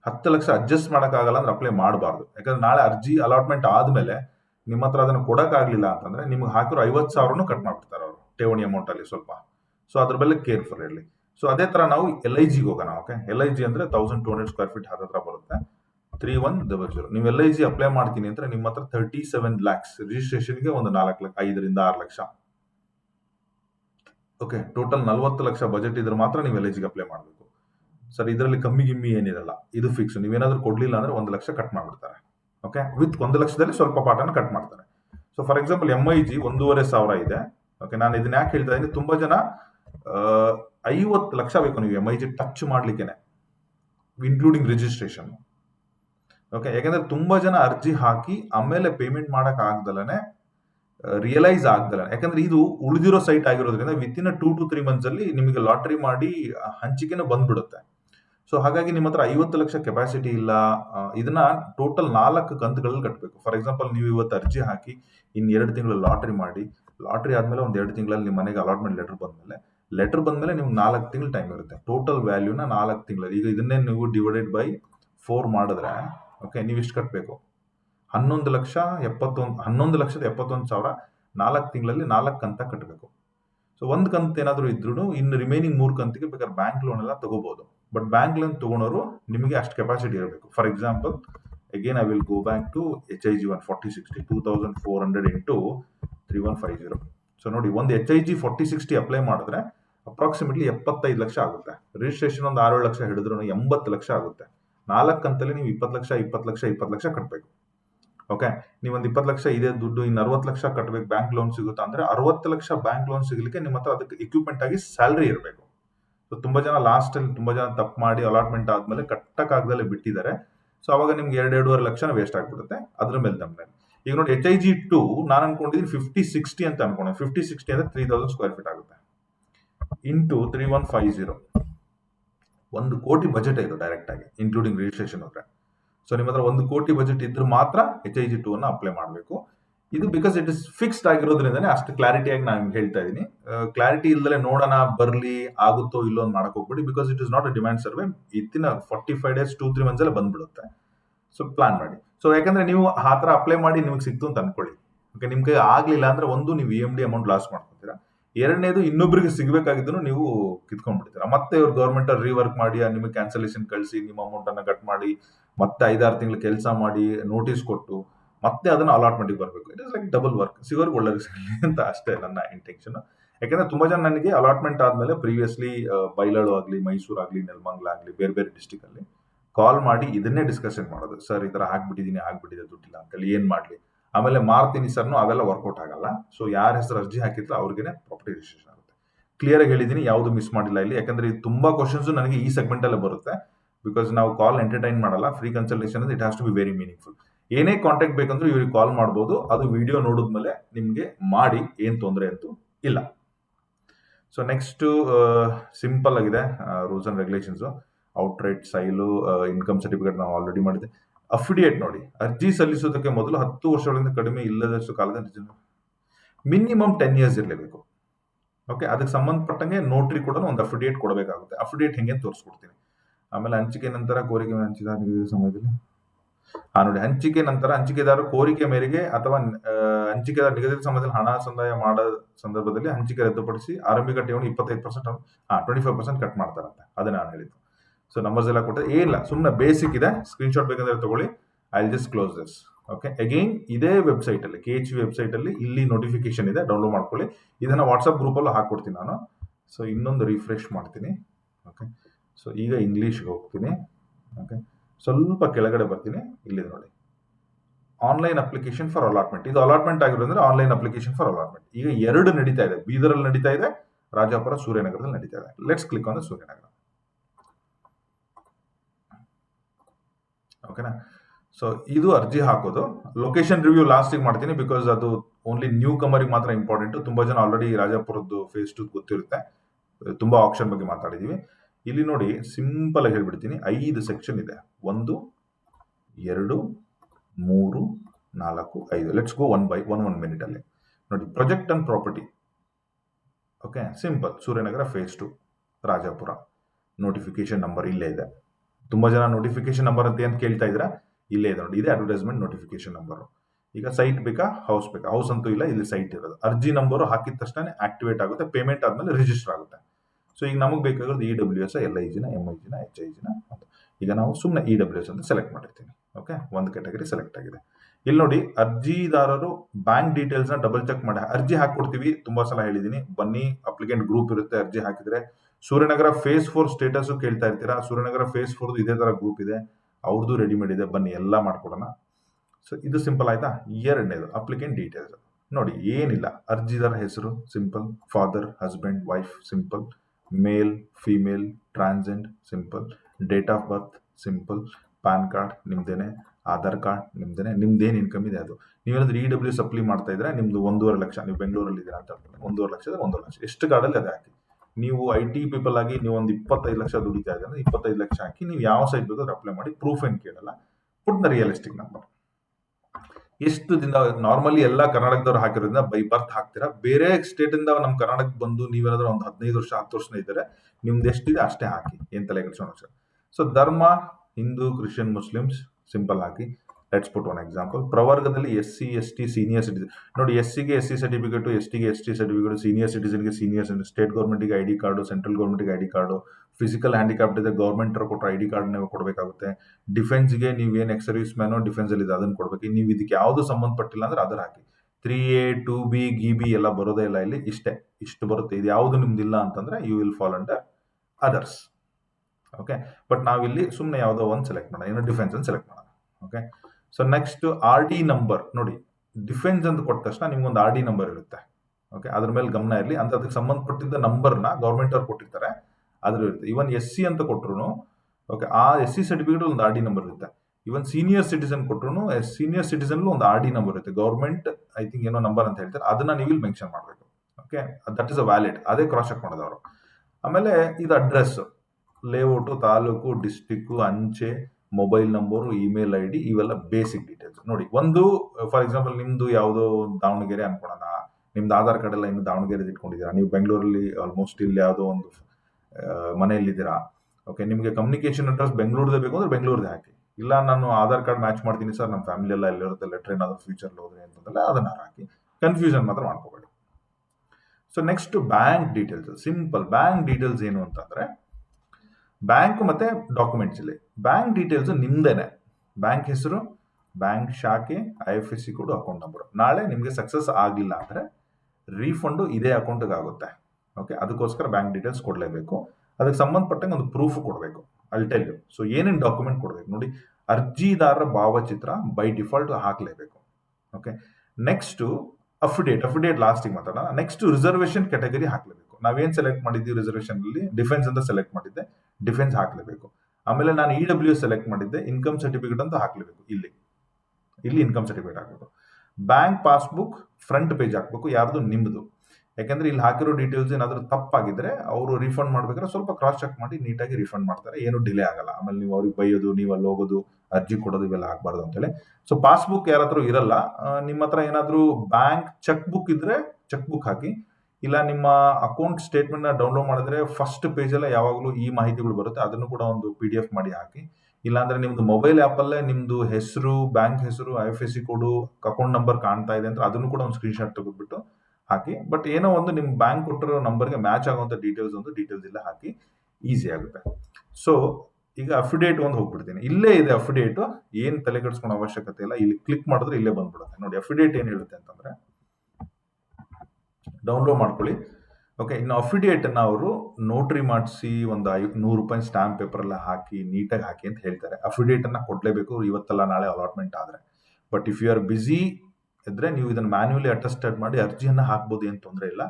ಹತ್ತು ಲಕ್ಷ ಅಡ್ಜಸ್ಟ್ ಮಾಡೋಕ್ಕಾಗಲ್ಲ ಅಂದ್ರೆ ಅಪ್ಲೈ ಮಾಡಬಾರ್ದು. ಯಾಕಂದ್ರೆ ನಾಳೆ ಅರ್ಜಿ ಅಲಾಟ್ಮೆಂಟ್ ಆದಮೇಲೆ ನಿಮ್ಮ ಹತ್ರ ಅದನ್ನು ಕೊಡೋಕ್ಕಾಗಲಿಲ್ಲ ಅಂತಂದ್ರೆ ನಿಮ್ಗೆ ಹಾಕಿರೋ ಐವತ್ತು ಸಾವಿರನೂ ಕಟ್ ಮಾಡ್ಬಿಡ್ತಾರೆ ಅವರು, ಠೇವಣಿ ಅಮೌಂಟ್ ಅಲ್ಲಿ ಸ್ವಲ್ಪ. ಸೊ ಅದ್ರ ಮೇಲೆ ಕೇರ್ಫುಲ್ ಇರಲಿ. ಸೊ ಅದೇ ತರ ನಾವು ಎಲ್ ಐ ಜಿಗೆ ಹೋಗೋಣ ಓಕೆ ಎಲ್ ಐ ಜಿ ಅಂದ್ರೆ thousand two hundred square feet ಹತ್ರ ಬರುತ್ತೆ. ತ್ರೀ ಒನ್ ಡಬಲ್ ಜೀರೋ ನೀವು ಎಲ್ ಐ ಜಿ ಅಪ್ಲೈ ಮಾಡ್ತೀನಿ ಅಂದ್ರೆ ನಿಮ್ಮ ಹತ್ರ ತರ್ಟಿ ಸೆವೆನ್ ಲ್ಯಾಕ್ಸ್ ರಿಜಿಸ್ಟ್ರೇಷನ್ಗೆ ಒಂದು ನಾಲ್ಕು ಲಕ್ಷ, ಐದರಿಂದ ಆರು ಲಕ್ಷ. ಓಕೆ ಟೋಟಲ್ ನಲ್ವತ್ತು ಲಕ್ಷ ಬಜೆಟ್ ಇದ್ರೆ ಮಾತ್ರ ನೀವು ಎಲ್ ಐ ಜಿಗೆ ಅಪ್ಲೈ ಮಾಡಬೇಕು. ಸರ್, ಇದರಲ್ಲಿ ಕಮ್ಮಿ ಗಿಮ್ಮಿ ಏನಿರಲ್ಲ, ಇದು ಫಿಕ್ಸ್ ನೀವೇನಾದರೂ ಕೊಡ್ಲಿಲ್ಲ ಅಂದ್ರೆ ಒಂದು ಲಕ್ಷ ಕಟ್ ಮಾಡಿಬಿಡ್ತಾರೆ. ಓಕೆ ವಿತ್ ಒಂದು ಲಕ್ಷದಲ್ಲಿ ಸ್ವಲ್ಪ ಪಾಠನ ಕಟ್ ಮಾಡ್ತಾರೆ. So for example M I G ಒಂದೂವರೆ ಸಾವಿರ ಇದೆ. ಓಕೆ ನಾನು ಇದನ್ನ ಯಾಕೆ ಹೇಳ್ತಾ ಇದ್ದೀನಿ? ತುಂಬಾ ಜನ ಐವತ್ತು ಲಕ್ಷ ಬೇಕು ನೀವು ಎಂ ಐ ಜಿ ಟಚ್ ಮಾಡ್ಲಿಕ್ಕೆ ಇನ್ಕ್ಲೂಡಿಂಗ್ ರಿಜಿಸ್ಟ್ರೇಷನ್ ಓಕೆ ಯಾಕಂದ್ರೆ ತುಂಬಾ ಜನ ಅರ್ಜಿ ಹಾಕಿ ಆಮೇಲೆ ಪೇಮೆಂಟ್ ಮಾಡಕ್ ಆಗ್ದಲನೆ ರಿಯಲೈಸ್ ಆಗ್ದಲ್ಲ ಯಾಕಂದ್ರೆ ಇದು ಉಳಿದಿರೋ ಸೈಟ್ ಆಗಿರೋದ್ರಿಂದ within two to three months ಅಲ್ಲಿ ನಿಮಗೆ ಲಾಟ್ರಿ ಮಾಡಿ ಹಂಚಿಕೆನೂ ಬಂದ್ಬಿಡುತ್ತೆ. ಸೊ ಹಾಗಾಗಿ ನಿಮ್ಮ ಹತ್ರ ಐವತ್ತು ಲಕ್ಷ ಕೆಪಾಸಿಟಿ ಇಲ್ಲ. ಇದನ್ನ ಟೋಟಲ್ ನಾಲ್ಕು ಕಂತುಗಳಲ್ಲಿ ಕಟ್ಟಬೇಕು ಫಾರ್ ಎಕ್ಸಾಂಪಲ್ ನೀವು ಇವತ್ತು ಅರ್ಜಿ ಹಾಕಿ ಇನ್ ಎರಡು ತಿಂಗಳು ಲಾಟ್ರಿ ಮಾಡಿ ಲಾಟ್ರಿ ಆದಮೇಲೆ ಒಂದು ಎರಡು ತಿಂಗಳಲ್ಲಿ ನಿಮ್ಮ ಮನೆಗೆ ಅಲಾಟ್ಮೆಂಟ್ ಲೆಟರ್ ಬಂದಮೇಲೆ ಲೆಟರ್ ಬಂದಮೇಲೆ ನಿಮ್ಗೆ ನಾಲ್ಕು ತಿಂಗಳು ಟೈಮ್ ಇರುತ್ತೆ. ಟೋಟಲ್ ವ್ಯಾಲ್ಯೂನ ನಾಲ್ಕು ತಿಂಗಳಲ್ಲಿ. ಈಗ ಇದನ್ನೇ ನೀವು ಡಿವೈಡೆಡ್ ಬೈ ಫೋರ್ ಮಾಡಿದ್ರೆ ಓಕೆ ನೀವು ಇಷ್ಟು ಕಟ್ಟಬೇಕು ಹನ್ನೊಂದು ಲಕ್ಷ ಎಪ್ಪತ್ತೊಂದು, ಹನ್ನೊಂದು ಲಕ್ಷದ ಎಪ್ಪತ್ತೊಂದು ಸಾವಿರ ನಾಲ್ಕು ತಿಂಗಳಲ್ಲಿ ನಾಲ್ಕು ಕಂತ ಕಟ್ಟಬೇಕು ಸೊ ಒಂದು ಕಂತು ಏನಾದರೂ ಇದ್ರೂ ಇನ್ನು ರಿಮೈನಿಂಗ್ ಮೂರು ಕಂತಿಗೆ ಬೇಕಾದ್ರೆ ಬ್ಯಾಂಕ್ ಲೋನ್ ಎಲ್ಲ ತಗೋಬಹುದು ಬಟ್ ಬ್ಯಾಂಕ್ ಲೋನ್ ತೊಗೊಳೋರು ನಿಮಗೆ ಅಷ್ಟು ಕೆಪಾಸಿಟಿ ಇರಬೇಕು. For example again I will go back to H I G one forty sixty two thousand four hundred into three one five zero so ನೋಡಿ, ಒಂದು H I G forty sixty apply ಮಾಡಿದ್ರೆ approximately ಎಪ್ಪತ್ತೈದು ಲಕ್ಷ ಆಗುತ್ತೆ. Registration ಒಂದು ಆರು ಲಕ್ಷ ಹಿಡಿದ್ರು ಎಂಬತ್ತು ಲಕ್ಷ ಆಗುತ್ತೆ. ನಾಲ್ಕು ಕಂತಲ್ಲಿ ನೀವು ಇಪ್ಪತ್ತು ಲಕ್ಷ ಇಪ್ಪತ್ತು ಲಕ್ಷ ಇಪ್ಪತ್ತು ಲಕ್ಷ ಕಟ್ಟಬೇಕು ಓಕೆ ನೀವು ಒಂದು ಇಪ್ಪತ್ತು ಲಕ್ಷ ಇದೆ ದುಡ್ಡು, ಇನ್ನು ಅರವತ್ತು ಲಕ್ಷ ಕಟ್ಟಬೇಕು ಬ್ಯಾಂಕ್ ಲೋನ್ ಸಿಗುತ್ತಾ ಅಂದರೆ ಅರವತ್ತು ಲಕ್ಷ ಬ್ಯಾಂಕ್ ಲೋನ್ ಸಿಗಲಿಕ್ಕೆ ನಿಮ್ಮ ಹತ್ರ ಅದಕ್ಕೆ ಎಕ್ವಿಪ್ಮೆಂಟ್ ಆಗಿ ಸ್ಯಾಲ್ರಿ ಇರಬೇಕು. ಸೊ ತುಂಬಾ ಜನ ಲಾಸ್ಟ್ ಅಲ್ಲಿ ತುಂಬಾ ಜನ ತಪ್ಪು ಮಾಡಿ ಅಲಾಟ್ಮೆಂಟ್ ಆದ್ಮೇಲೆ ಕಟ್ಟಕ್ಕಾಗ್ದಲ್ಲೇ ಬಿಟ್ಟಿದ್ದಾರೆ. ಸೊ ಅವಾಗ ನಿಮ್ಗೆ ಎರಡು, ಎರಡೂವರೆ ಲಕ್ಷ ವೇಸ್ಟ್ ಆಗ್ಬಿಡುತ್ತೆ. ಅದ್ರ ಮೇಲೆ ತಮ್ಮ ಈಗ ನೋಡಿ ಎಚ್ ಐ ಜಿ ಟು ನಾನು ಅನ್ಕೊಂಡಿದ್ದೀನಿ ಫಿಫ್ಟಿ ಸಿಕ್ಸ್ಟಿ ಅಂತ ಅನ್ಕೊಂಡೆ. ಫಿಫ್ಟಿ ಸಿಕ್ಸ್ಟಿ ಅಂದ್ರೆ ತ್ರೀ ತೌಸಂಡ್ ಸ್ಕ್ವೇರ್ ಫೀಟ್ ಆಗುತ್ತೆ. Into three one five zero ಒಂದು ಕೋಟಿ ಬಜೆಟ್ ಇದು ಡೈರೆಕ್ಟ್ ಆಗಿ ಇನ್ಕ್ಲೂಡಿಂಗ್ ರಿಜಿಸ್ಟ್ರೇಷನ್ ಹೋದ್ರೆ ಸೊ ನಿಮ್ಮ ಹತ್ರ ಒಂದು ಕೋಟಿ ಬಜೆಟ್ ಇದ್ರೆ ಮಾತ್ರ ಎಚ್ ಐ ಜಿ ಟೂ ಅನ್ನ ಅಪ್ಲೈ ಮಾಡಬೇಕು. ಇದು ಬಿಕಾಸ್ ಇಟ್ ಇಸ್ ಫಿಕ್ಸ್ಡ್ ಆಗಿರೋದ್ರಿಂದನೇ ಅಷ್ಟು ಕ್ಲಾರಿಟಿಯಾಗಿ ನಾನು ಹೇಳ್ತಾ ಇದ್ದೀನಿ ಕ್ಲಾರಿಟಿ ಇಲ್ಲದೆ ನೋಡೋಣ, ಬರ್ಲಿ, ಆಗುತ್ತೋ ಇಲ್ಲೋ ಅಂತ ಮಾಡಕ್ ಹೋಗ್ಬಿಡಿ because it is not a demand survey ಇತ್ತಿನ forty five days two three months ಅಲ್ಲಿ ಬಂದ್ಬಿಡುತ್ತೆ. ಸೊ ಪ್ಲಾನ್ ಮಾಡಿ. ಸೊ ಯಾಕಂದ್ರೆ ನೀವು ಆ ಥರ ಅಪ್ಲೈ ಮಾಡಿ ನಿಮಗೆ ಸಿಕ್ತು ಅಂತ ಅನ್ಕೊಳ್ಳಿ. ಓಕೆ ನಿಮ್ ಆಗಲಿಲ್ಲ ಅಂದ್ರೆ ಒಂದು, ನೀವು E M D amount loss ಮಾಡ್ಕೊತೀರಾ. ಎರಡನೇದು, ಇನ್ನೊಬ್ರಿಗೆ ಸಿಗಬೇಕಾಗಿದ್ದನ್ನು ನೀವು ಕಿತ್ಕೊಂಡ್ಬಿಡ್ತೀರಾ. ಮತ್ತೆ ಇವ್ರು ಗೌರ್ಮೆಂಟ್ ರೀವರ್ಕ್ ಮಾಡಿ ನಿಮಗೆ ಕ್ಯಾನ್ಸಲೇಷನ್ ಕಳಿಸಿ, ನಿಮ್ಮ ಅಮೌಂಟನ್ನು ಕಟ್ ಮಾಡಿ, ಮತ್ತೆ ಐದಾರು ತಿಂಗಳು ಕೆಲಸ ಮಾಡಿ ನೋಟಿಸ್ ಕೊಟ್ಟು ಮತ್ತೆ ಅದನ್ನ ಅಲಾಟ್ಮೆಂಟ್ಗೆ ಬರಬೇಕು. It is like double work ಸಿಗೋರ್ಗೆ ಒಳ್ಳೆ ಸಿಗಲಿ ಅಂತ ಅಷ್ಟೇ ನನ್ನ ಇಂಟೆನ್ಷನ್ ಯಾಕಂದ್ರೆ ತುಂಬಾ ಜನ ನನಗೆ ಅಲಾಟ್ಮೆಂಟ್ ಆದ್ಮೇಲೆ ಪ್ರೀವಿಯಸ್ಲಿ ಬೈಲಾಳು ಆಗಲಿ, ಮೈಸೂರು ಆಗಲಿ, ನೆಲಮಂಗ್ಲ ಆಗಲಿ, ಬೇರೆ ಬೇರೆ ಡಿಸ್ಟಿಕ್ ಅಲ್ಲಿ ಕಾಲ್ ಮಾಡಿ ಇದನ್ನೇ ಡಿಸ್ಕಷನ್ ಮಾಡೋದು. ಸರ್, ಈ ಥರ ಹಾಕ್ಬಿಟ್ಟಿದ್ದೀನಿ ಆಗ್ಬಿಟ್ಟಿದೆ ದುಡ್ಡಿಲ್ಲ ಅಂತೇಳಿ ಏನು ಮಾಡ್ಲಿ? ಆಮೇಲೆ ಮಾರ್ತೀನಿ ಸರ್ನು ಅವೆಲ್ಲ ವರ್ಕೌಟ್ ಆಗಲ್ಲ. ಸೊ ಯಾರ ಹೆಸರು ಅರ್ಜಿ ಹಾಕಿದ್ರೆ ಅವ್ರಿಗೆ ಪ್ರಾಪರ್ಟಿ ರಿಜಿಸ್ಟ್ರೇಷನ್ ಆಗುತ್ತೆ. ಕ್ಲಿಯರ್ ಆಗಿ ಹೇಳಿದೀನಿ, ಯಾವುದು ಮಿಸ್ ಮಾಡಿಲ್ಲ ಇಲ್ಲಿ. ಯಾಕಂದ್ರೆ ಇದು ತುಂಬಾ ಕ್ವಶನ್ಸ್ ನನಗೆ ಈ ಸೆಗ್ಮೆಂಟ್ ಅಲ್ಲೇ ಬರುತ್ತೆ. ಬಿಕಾಸ್ ನಾವು ಕಾಲ್ ಎಂಟರ್ಟೈನ್ ಮಾಡಲ್ಲ free consultation it has to be very meaningful ಏನೇ ಕಾಂಟ್ಯಾಕ್ಟ್ ಬೇಕಂದ್ರೆ ಇವ್ರಿಗೆ ಕಾಲ್ ಮಾಡ್ಬೋದು. ಅದು ವಿಡಿಯೋ ನೋಡಿದ್ಮೇಲೆ ನಿಮಗೆ ಮಾಡಿ ಏನ್ ತೊಂದರೆ ಅಂತೂ ಇಲ್ಲ. ಸೊ ನೆಕ್ಸ್ಟ್ ಸಿಂಪಲ್ ಆಗಿದೆ ರೂಲ್ಸ್ ಅಂಡ್ ರೆಗ್ಯುಲೇಷನ್ಸ್ ಔಟ್ರೇಟ್ ಸೈಲು ಇನ್ಕಮ್ ಸರ್ಟಿಫಿಕೇಟ್ ನಾವು ಆಲ್ರೆಡಿ ಮಾಡಿದೆ ಅಫಿಡಿಯೇಟ್ ನೋಡಿ. ಅರ್ಜಿ ಸಲ್ಲಿಸೋದಕ್ಕೆ ಮೊದಲು ಹತ್ತು ವರ್ಷಗಳಿಂದ ಕಡಿಮೆ ಇಲ್ಲದಷ್ಟು ಕಾಲದ ಮಿನಿಮಮ್ ಟೆನ್ ಇಯರ್ಸ್ ಇರಲೇಬೇಕು. ಓಕೆ ಅದಕ್ಕೆ ಸಂಬಂಧಪಟ್ಟಂಗೆ ನೋಟ್ರಿ ಕೂಡ ಒಂದು ಅಫಿಡಿಯೇಟ್ ಕೊಡಬೇಕಾಗುತ್ತೆ. ಅಫಿಡಿಯೇಟ್ ಹೆಂಗೆ ತೋರಿಸ್ಕೊಡ್ತೀನಿ. ಆಮೇಲೆ ಹಂಚಿಕೆ ನಂತರ ಕೋರಿಕೆ ಹಂಚಿದ ಸಮಯದಲ್ಲಿ. ಹಾ ನೋಡಿ ಹಂಚಿಕೆ ನಂತರ ಹಂಚಿಕೆದಾರರು ಕೋರಿಕೆ ಮೇರೆಗೆ ಅಥವಾ ಹಂಚಿಕೆದಾರ ನಿಗದಿತ ಸಮಯದಲ್ಲಿ ಹಣ ಸಂದಾಯ ಮಾಡೋ ಸಂದರ್ಭದಲ್ಲಿ ಹಂಚಿಕೆ ರದ್ದುಪಡಿಸಿ ಆರಂಭಿಕ ಠೇವಣಿ ಇಪ್ಪತ್ತೈದು percent twenty five percent cut ಮಾಡ್ತಾರಂತೆ. ಅದನ್ನ ನಾನು ಹೇಳಿದ್ದು. ಸೊ ನಂಬರ್ಸ್ ಎಲ್ಲ ಕೊಟ್ಟರೆ ಏನಿಲ್ಲ ಸುಮ್ಮನೆ ಬೇಸಿಕ್ ಇದೆ. ಸ್ಕ್ರೀನ್ಶಾಟ್ ಬೇಕಂದ್ರೆ ತಗೊಳ್ಳಿ. I just close this okay again ಇದೇ ವೆಬ್ಸೈಟ್ ಅಲ್ಲಿ ಕೆ ಎಚ್ ವೆಬ್ಸೈಟ್ ಅಲ್ಲಿ ಇಲ್ಲಿ ನೋಟಿಫಿಕೇಶನ್ ಇದೆ. ಡೌನ್ಲೋಡ್ ಮಾಡ್ಕೊಳ್ಳಿ. ಇದನ್ನ ವಾಟ್ಸ್ಆಪ್ ಗ್ರೂಪಲ್ಲೂ ಹಾಕ್ಕೊಡ್ತೀನಿ ನಾನು. ಸೊ ಇನ್ನೊಂದು ರಿಫ್ರೆಶ್ ಮಾಡ್ತೀನಿ. ಓಕೆ ಸೊ ಈಗ ಇಂಗ್ಲೀಷ್ಗೆ ಹೋಗ್ತೀನಿ. ಓಕೆ ಸ್ವಲ್ಪ ಕೆಳಗಡೆ ಬರ್ತೀನಿ ಇಲ್ಲಿ ನೋಡಿ. ಆನ್ಲೈನ್ ಅಪ್ಲಿಕೇಶನ್ ಫಾರ್ ಅಲಾಟ್ಮೆಂಟ್ ಇದು ಅಲಾಟ್ಮೆಂಟ್ ಆಗಿರೋದ್ರೆ ಆನ್ಲೈನ್ ಅಪ್ಲಿಕೇಶನ್ ಫಾರ್ ಅಲಾಟ್ಮೆಂಟ್ ಈಗ ಎರಡು ನಡೀತಾ ಇದೆ. ಬೀದರಲ್ಲಿ ನಡೀತಾ ಇದೆ, ರಾಜಾಪುರ ಸೂರ್ಯನಗರದಲ್ಲಿ ನಡೀತಾ ಇದೆ. Let's click on Suryanagar. ಓಕೆನಾ ಸೊ ಇದು ಅರ್ಜಿ ಹಾಕೋದು. ಲೊಕೇಶನ್ ರಿವ್ಯೂ ಲಾಸ್ಟಿಗೆ ಮಾಡ್ತೀನಿ ಬಿಕಾಸ್ ಅದು ಓನ್ಲಿ ನ್ಯೂ ಕಮರಿಗೆ ಮಾತ್ರ ಇಂಪಾರ್ಟೆಂಟ್ ತುಂಬಾ ಜನ ಆಲ್ರೆಡಿ ರಾಜಾಪುರದ್ದು ಫೇಸ್ ಟು ಗೊತ್ತಿರುತ್ತೆ. ತುಂಬಾ ಆಪ್ಷನ್ ಬಗ್ಗೆ ಮಾತಾಡಿದೀವಿ. ಇಲ್ಲಿ ನೋಡಿ ಸಿಂಪಲ್ ಆಗಿ ಹೇಳ್ಬಿಡ್ತೀನಿ. ಐದು ಸೆಕ್ಷನ್ ಇದೆ. ಒಂದು, ಎರಡು, ಮೂರು, ನಾಲ್ಕು, ಐದು. Let's go one by one one minute ಅಲ್ಲಿ. ನೋಡಿ project and property okay simple Suryanagar phase two Rajapura. Notification number ಇಲ್ಲೇ ಇದೆ. ತುಂಬಾ ಜನ ನೋಟಿಫಿಕೇಶನ್ ನಂಬರ್ ಅಂತ ಏನ್ ಕೇಳ್ತಾ ಇದ್ರ ಇಲ್ಲೇ ಇದೆ ನೋಡಿ. ಇದೆ ಅಡ್ವರ್ಟೈಸ್ಮೆಂಟ್ ನೋಟಿಫಿಕೇಶನ್ ನಂಬರು ಈಗ ಸೈಟ್ ಬೇಕಾ? ಹೌಸ್ ಬೇಕಾ? ಹೌಸ್ ಅಂತೂ ಇಲ್ಲ, ಇಲ್ಲಿ ಸೈಟ್ ಇರೋದು. ಅರ್ಜಿ ನಂಬರ್ ಹಾಕಿದ ತಕ್ಷಣ ಆಕ್ಟಿವೇಟ್ ಆಗುತ್ತೆ. ಪೇಮೆಂಟ್ ಆದ್ಮೇಲೆ ರಿಜಿಸ್ಟರ್ ಆಗುತ್ತೆ. ಸೊ ಈಗ ನಮಗೆ ಬೇಕಾಗಿರೋದು E W S L I Jina M I ಜಿನ ಎಚ್ ಐ ಜಿನ ಅಂತ. ಈಗ ನಾವು ಸುಮ್ಮನೆ ಇ ಡಬ್ಲ್ಯೂ ಎಸ್ ಅಂತ ಸೆಲೆಕ್ಟ್ ಮಾಡಿರ್ತೀನಿ. ಓಕೆ ಒಂದು ಕ್ಯಾಟಗರಿ ಸೆಲೆಕ್ಟ್ ಆಗಿದೆ. ಇಲ್ಲಿ ನೋಡಿ ಅರ್ಜಿದಾರರು ಬ್ಯಾಂಕ್ ಡೀಟೇಲ್ಸ್ನ ಡಬಲ್ ಚೆಕ್ ಮಾಡಿ. ಅರ್ಜಿ ಹಾಕೊಡ್ತೀವಿ ತುಂಬಾ ಸಲ ಹೇಳಿದ್ದೀನಿ ಬನ್ನಿ ಅಪ್ಲಿಕೆಂಟ್ ಗ್ರೂಪ್ ಇರುತ್ತೆ. ಅರ್ಜಿ ಹಾಕಿದ್ರೆ ಸೂರ್ಯನಗರ ಫೇಸ್ ಫೋರ್ ಸ್ಟೇಟಸ್ ಕೇಳ್ತಾ ಇರ್ತೀರಾ? ಸೂರ್ಯನಗರ ಫೇಸ್ ಫೋರ್ದು ಇದೇ ತರ ಗ್ರೂಪ್ ಇದೆ. ಅವ್ರದ್ದು ರೆಡಿಮೇಡ್ ಇದೆ. ಬನ್ನಿ, ಎಲ್ಲ ಮಾಡ್ಕೊಡೋಣ. ಸೊ ಇದು ಸಿಂಪಲ್ ಆಯ್ತಾ? ಎರಡನೇದು ಅಪ್ಲಿಕೆಂಟ್ ಡೀಟೇಲ್ಸ್ ನೋಡಿ, ಏನಿಲ್ಲ. ಅರ್ಜಿದಾರ ಹೆಸರು simple father husband wife simple male female transgender simple date of birth simple PAN card ನಿಮ್ದೇನೆ. Aadhaar card ನಿಮ್ದೇನೆ. ನಿಮ್ದೇನು ಇನ್ಕಮ್ ಇದೆ ಅದು. ನೀವೇನಾದ್ರೂ ಇ ಡಬ್ಲ್ಯೂ ಸಪ್ಲಿ ಮಾಡ್ತಾ ಇದ್ರೆ ನಿಮ್ದು ಒಂದೂವರೆ ಲಕ್ಷ, ನೀವು ಬೆಂಗಳೂರಲ್ಲಿ ಇದ್ದೀರಾ ಅಂತ. ಒಂದೂವರೆ ಲಕ್ಷದ ಒಂದೂವರೆ ಲಕ್ಷ. ಎಷ್ಟು ಕಾರ್ಡಲ್ಲಿ ಅದೇ ಹಾಕಿ? ನೀವು ಐ ಟಿ ಪೀಪಲ್ ಆಗಿ ನೀವು ಒಂದು ಇಪ್ಪತ್ತೈದು ಲಕ್ಷ ದುಡಿತಾ ಇದ್ರೆ ಇಪ್ಪತ್ತೈದು ಲಕ್ಷ ಹಾಕಿ ನೀವು ಯಾವ ಸೈಟ್ ಬೇಕಾದ್ರೂ ಅಪ್ಲೈ ಮಾಡಿ ಪ್ರೂಫ್ ಏನು ಕೇಳಲ್ಲ. ಪುಟ್ ದ ರಿಯಲಿಸ್ಟಿಕ್ ನಂಬರ್ ಎಷ್ಟು ದಿನ ನಾರ್ಮಲಿ ಎಲ್ಲ ಕರ್ನಾಟಕದವ್ರು ಹಾಕಿರೋದ್ರಿಂದ ಬೈ ಬರ್ತ್ ಹಾಕ್ತೀರಾ? ಬೇರೆ ಸ್ಟೇಟ್ ಇಂದ ನಮ್ಮ ಕರ್ನಾಟಕ ಬಂದು ನೀವೇನಾದ್ರೂ ಒಂದು ಹದಿನೈದು ವರ್ಷ, ಹತ್ತು ವರ್ಷ ಇದ್ದಾರೆ ನಿಮ್ದು ಎಷ್ಟಿದೆ ಅಷ್ಟೇ ಹಾಕಿ, ಏನ್ ತಲೆ ಸರ್ ಸೊ ಧರ್ಮ, ಹಿಂದೂ, ಕ್ರಿಶ್ಚಿಯನ್, ಮುಸ್ಲಿಮ್ಸ್ ಸಿಂಪಲ್ ಹಾಕಿ let's put one example ಪ್ರವರ್ಗದಲ್ಲಿ S C, S T senior citizen ನೋಡಿ, ಎಸ್ ಸಿಗೆ ಎಸ್ ಸಿ ಸರ್ಟಿಫಿಕೇಟ್ ಎಸ್ ಟಿಗೆ ಎಸ್ ಟಿ ಸರ್ಟಿಫಿಕೇಟ್ ಸೀನಿಯರ್ ಸಿಟಿಸನ್ಗೆ ಸೀನಿಯರ್ ಸ್ಟೇಟ್ ಗೌರ್ಮೆಂಟ್ಗೆ I D card central ಗೌರ್ಮೆಂಟ್ಗೆ I D card physical handicapped ಇದೆ government ಕೊಟ್ಟರೆ I D card ನೀವು ಕೊಡಬೇಕಾಗುತ್ತೆ. ಡಿಫೆನ್ಸ್ಗೆ ನೀವು ಏನು ಎಕ್ಸ್ ಸರ್ವಿಸ್ ಮ್ಯಾನೋ ಡಿಫೆನ್ಸ್ ಅಲ್ಲಿ ಇದೆ ಅದನ್ನು ಕೊಡಬೇಕು. ನೀವು ಇದಕ್ಕೆ ಯಾವುದು ಸಂಬಂಧಪಟ್ಟಿಲ್ಲ ಅಂದ್ರೆ ಅದರ ಹಾಕಿ. ತ್ರೀ ಎ ಟು ಬಿ ಗಿ ಬಿ ಎಲ್ಲ ಬರೋದೇ ಇಲ್ಲ ಇಲ್ಲಿ, ಇಷ್ಟೇ. ಇಷ್ಟು ಬರುತ್ತೆ. ಇದು ಯಾವುದು ನಿಮ್ದಿಲ್ಲ ಅಂತಂದ್ರೆ you will fall under others okay but ನಾವಿಲ್ಲಿ ಸುಮ್ಮನೆ ಯಾವುದೋ ಒಂದು ಸೆಲೆಕ್ಟ್ ಮಾಡೋಣ. ಏನೋ ಡಿಫೆನ್ಸ್ ಅಂತ ಸೆಲೆಕ್ಟ್ ಮಾಡೋಣ. Okay so next R D number ನೋಡಿ. ಡಿಫೆನ್ಸ್ ಅಂತ ಕೊಟ್ಟ ತಕ್ಷಣ ನಿಮ್ಗೊಂದು ಆರ್ ಡಿ ನಂಬರ್ ಇರುತ್ತೆ. ಓಕೆ ಅದ್ರ ಮೇಲೆ ಗಮನ ಇರಲಿ. ಅಂತ ಅದಕ್ಕೆ ಸಂಬಂಧಪಟ್ಟಿದ್ದ ನಂಬರ್ನ ಗೌರ್ಮೆಂಟ್ ಅವ್ರು ಕೊಟ್ಟಿರ್ತಾರೆ. ಅದ್ರ ಇರುತ್ತೆ. ಇವನ್ ಎಸ್ ಸಿ ಅಂತ ಕೊಟ್ರು ಓಕೆ ಆ ಎಸ್ ಸಿ ಸರ್ಟಿಫಿಕೇಟ್ ಒಂದು ಆರ್ ಡಿ ನಂಬರ್ ಇರುತ್ತೆ. ಇವನ್ ಸೀನಿಯರ್ ಸಿಟಿಸನ್ ಕೊಟ್ರು ಸೀನಿಯರ್ ಸಿಟಿಸನ್ ಒಂದು ಆರ್ ಡಿ ನಂಬರ್ ಇರುತ್ತೆ. ಗೌರ್ಮೆಂಟ್ ಐ ಥಿಂಕ್ ಏನೋ ನಂಬರ್ ಅಂತ ಹೇಳ್ತಾರೆ. ಅದನ್ನ ನೀವು ಇಲ್ಲಿ ಮೆನ್ಷನ್ ಮಾಡಬೇಕು okay that is a valid ಅದೇ ಕ್ರಾಸ್ ಚೆಕ್ ಮಾಡೋದು ಆಮೇಲೆ ಇದು ಅಡ್ರೆಸ್ ಲೇಔಟು ತಾಲೂಕು ಡಿಸ್ಟಿಕ್ಕು ಅಂಚೆ mobile number email I D ಇವೆಲ್ಲ ಬೇಸಿಕ್ ಡೀಟೇಲ್ಸ್ ನೋಡಿ, ಒಂದು ಫಾರ್ ಎಕ್ಸಾಂಪಲ್ ನಿಮ್ದು ಯಾವುದೋ ದಾವಣಗೆರೆ ಅನ್ಕೊಳ್ಳೋಣ ನಿಮ್ದು ಆಧಾರ್ ಕಾರ್ಡ್ ಎಲ್ಲ ಇನ್ನು ದಾವಣಗೆರೆ ಇಟ್ಕೊಂಡಿದ್ದೀರಾ? ನೀವು ಬೆಂಗಳೂರಲ್ಲಿ ಆಲ್ಮೋಸ್ಟ್ ಇಲ್ಲಿ ಯಾವುದೋ ಒಂದು ಮನೆಯಲ್ಲಿದ್ದೀರಾ? ಓಕೆ ನಿಮಗೆ ಕಮ್ಯುನಿಕೇಶನ್ ಅಡ್ರೆಸ್ ಬೆಂಗಳೂರದೇ ಬೇಕು ಅಂದ್ರೆ ಬೆಂಗಳೂರದೇ ಹಾಕಿ. ಇಲ್ಲ ನಾನು ಆಧಾರ್ ಕಾರ್ಡ್ ಮ್ಯಾಚ್ ಮಾಡ್ತೀನಿ ಸರ್ ನಮ್ಮ ಫ್ಯಾಮಿಲಿ ಎಲ್ಲ ಎಲ್ಲಿರುತ್ತೆ ಲೆಟರ್ ಏನಾದರೂ ಫ್ಯೂಚರ್ ಹೋದ್ರೆ ಅಂತಂದ್ರೆ ಅದನ್ನ ಹಾಕಿ. ಕನ್ಫ್ಯೂಷನ್ ಮಾತ್ರ ಮಾಡ್ಕೋಬೇಡಿ. So next bank details simple bank details ಏನು ಅಂತಂದ್ರೆ ಬ್ಯಾಂಕ್ ಮತ್ತೆ ಡಾಕ್ಯುಮೆಂಟ್ಸ್ ಇಲ್ಲಿ. ಬ್ಯಾಂಕ್ ಡೀಟೇಲ್ಸ್ ನಿಮ್ದೇನೆ. ಬ್ಯಾಂಕ್ ಹೆಸರು ಬ್ಯಾಂಕ್ ಶಾಖೆ I F S C code account number ನಾಳೆ ನಿಮಗೆ ಸಕ್ಸಸ್ ಆಗಿಲ್ಲ ಅಂದರೆ ರೀಫಂಡು ಇದೇ ಅಕೌಂಟ್ಗೆ ಆಗುತ್ತೆ ಓಕೆ ಅದಕ್ಕೋಸ್ಕರ ಬ್ಯಾಂಕ್ ಡೀಟೇಲ್ಸ್ ಕೊಡಲೇಬೇಕು. ಅದಕ್ಕೆ ಸಂಬಂಧಪಟ್ಟಂಗೆ ಒಂದು ಪ್ರೂಫ್ ಕೊಡಬೇಕು. ಅಲ್ಟೆಲ್ ಸೊ ಏನೇನು ಡಾಕ್ಯುಮೆಂಟ್ ಕೊಡಬೇಕು? ನೋಡಿ, ಅರ್ಜಿದಾರರ ಭಾವಚಿತ್ರ ಬೈ ಡಿಫಾಲ್ಟ್ ಹಾಕಲೇಬೇಕು. ಓಕೆ ನೆಕ್ಸ್ಟ್ ಅಫಿಡೇಟ್ ಅಫಿಡೇಟ್ ಲಾಸ್ಟಿಗೆ ಮಾತಾಡೋಣ ನೆಕ್ಸ್ಟ್ ರಿಸರ್ವೇಷನ್ ಕ್ಯಾಟಗರಿ ಹಾಕಲೇಬೇಕು. ನಾವೇನು ಸೆಲೆಕ್ಟ್ ಮಾಡಿದ್ದೀವಿ ರಿಸರ್ವೇಷನ್ ಅಲ್ಲಿ? ಡಿಫೆನ್ಸ್ ಅಂತ ಸೆಲೆಕ್ಟ್ ಮಾಡಿದ್ದೆ. ಡಿಫೆನ್ಸ್ ಹಾಕಲೇಬೇಕು. ಆಮೇಲೆ ನಾನು ಇ ಡಬ್ಲ್ಯೂ ಸೆಲೆಕ್ಟ್ ಮಾಡಿದ್ದೆ. ಇನ್ಕಮ್ ಸರ್ಟಿಫಿಕೇಟ್ ಅಂತ ಹಾಕಲೇಬೇಕು. ಇಲ್ಲಿ. ಇಲ್ಲಿ ಇನ್ಕಮ್ ಸರ್ಟಿಫಿಕೇಟ್ ಹಾಕಬೇಕು ಬ್ಯಾಂಕ್ ಪಾಸ್ಬುಕ್ ಫ್ರಂಟ್ ಪೇಜ್ ಹಾಕಬೇಕು. ಯಾರ್ದು? ನಿಮ್ಮದು ಯಾಕಂದ್ರೆ ಇಲ್ಲಿ ಹಾಕಿರೋ ಡೀಟೇಲ್ಸ್ ಏನಾದರೂ ತಪ್ಪಾಗಿದ್ರೆ ಅವರು ರಿಫಂಡ್ ಮಾಡ್ಬೇಕಾದ್ರೆ ಸ್ವಲ್ಪ ಕ್ರಾಸ್ ಚೆಕ್ ಮಾಡಿ ನೀಟಾಗಿ ರಿಫಂಡ್ ಮಾಡ್ತಾರೆ. ಏನು ಡಿಲೇ ಆಗಲ್ಲ. ಆಮೇಲೆ ನೀವು ಅವ್ರಿಗೆ ಬೈಯೋದು, ನೀವು ಅಲ್ಲಿ ಹೋಗೋದು, ಅರ್ಜಿ ಕೊಡೋದು ಇವೆಲ್ಲ ಆಗಬಾರ್ದು ಅಂತೇಳಿ ಸೊ ಪಾಸ್ಬುಕ್ ಯಾರ ಇರಲ್ಲ ನಿಮ್ಮ ಹತ್ರ ಏನಾದರೂ ಬ್ಯಾಂಕ್ ಚೆಕ್ ಬುಕ್ ಇದ್ರೆ ಚೆಕ್ ಬುಕ್ ಹಾಕಿ, ಇಲ್ಲ ನಿಮ್ಮ ಅಕೌಂಟ್ ಸ್ಟೇಟ್ಮೆಂಟ್ನ ಡೌನ್ಲೋಡ್ ಮಾಡಿದ್ರೆ ಫಸ್ಟ್ ಪೇಜ್ ಎಲ್ಲ ಯಾವಾಗಲೂ ಈ ಮಾಹಿತಿಗಳು ಬರುತ್ತೆ. ಅದನ್ನು ಕೂಡ ಒಂದು ಪಿ ಡಿ ಎಫ್ ಮಾಡಿ ಹಾಕಿ. ಇಲ್ಲಾಂದ್ರೆ ನಿಮ್ದು ಮೊಬೈಲ್ ಆ್ಯಪಲ್ಲೇ ನಿಮ್ದು ಹೆಸರು ಬ್ಯಾಂಕ್ ಹೆಸರು I F S C code account number ಕಾಣ್ತಾ ಇದೆ ಅಂತ ಅದನ್ನು ಕೂಡ ಒಂದು ಸ್ಕ್ರೀನ್ ಶಾಟ್ ತೆಗೆದ್ಬಿಟ್ಟು ಹಾಕಿ ಬಟ್ ಏನೋ ಒಂದು ನಿಮ್ಮ ಬ್ಯಾಂಕ್ ಕೊಟ್ಟಿರೋ ನಂಬರ್ಗೆ ಮ್ಯಾಚ್ ಆಗುವಂಥ ಡೀಟೇಲ್ಸ್ ಒಂದು ಡೀಟೇಲ್ಸ್ ಇಲ್ಲ ಹಾಕಿ ಈಸಿ ಆಗುತ್ತೆ. ಸೊ ಈಗ ಅಫಿಡೇಟ್ ಒಂದು ಹೋಗ್ಬಿಡ್ತೀನಿ. ಇಲ್ಲೇ ಇದೆ ಅಫಿಡೇಟ್ ಏನು ತಲೆ ಅವಶ್ಯಕತೆ ಇಲ್ಲ. ಇಲ್ಲಿ ಕ್ಲಿಕ್ ಮಾಡಿದ್ರೆ ಇಲ್ಲೇ ಬಂದ್ಬಿಡುತ್ತೆ. ನೋಡಿ ಅಫಿಡೇಟ್ ಏನು ಹೇಳುತ್ತೆ ಅಂತಂದ್ರೆ ಡೌನ್ಲೋಡ್ ಮಾಡ್ಕೊಳ್ಳಿ. ಓಕೆ ಇನ್ನು ಅಫಿಡೇಟ್ ಅನ್ನ ಅವರು ನೋಟ್ರಿ ಮಾಡಿಸಿ ಒಂದು ಐ ನೂರು ರೂಪಾಯಿ ಸ್ಟಾಂಪ್ ಪೇಪರ್ ಎಲ್ಲ ಹಾಕಿ, ನೀಟಾಗಿ ಹಾಕಿ ಅಂತ ಹೇಳ್ತಾರೆ. ಅಫಿಡೇಟ್ ಕೊಡಲೇಬೇಕು. ಕೊಡ್ಲೇಬೇಕು ಇವತ್ತಲ್ಲ, ನಾಳೆ ಅಲಾಟ್ಮೆಂಟ್ ಆದರೆ. But if you are busy ಇದ್ರೆ ನೀವು ಇದನ್ನ ಮ್ಯಾನ್ಯುಲಿ ಅಟೆಸ್ಟೆಡ್ ಮಾಡಿ ಅರ್ಜಿಯನ್ನ ಹಾಕ್ಬೋದು, ಏನು ತೊಂದರೆ ಇಲ್ಲ.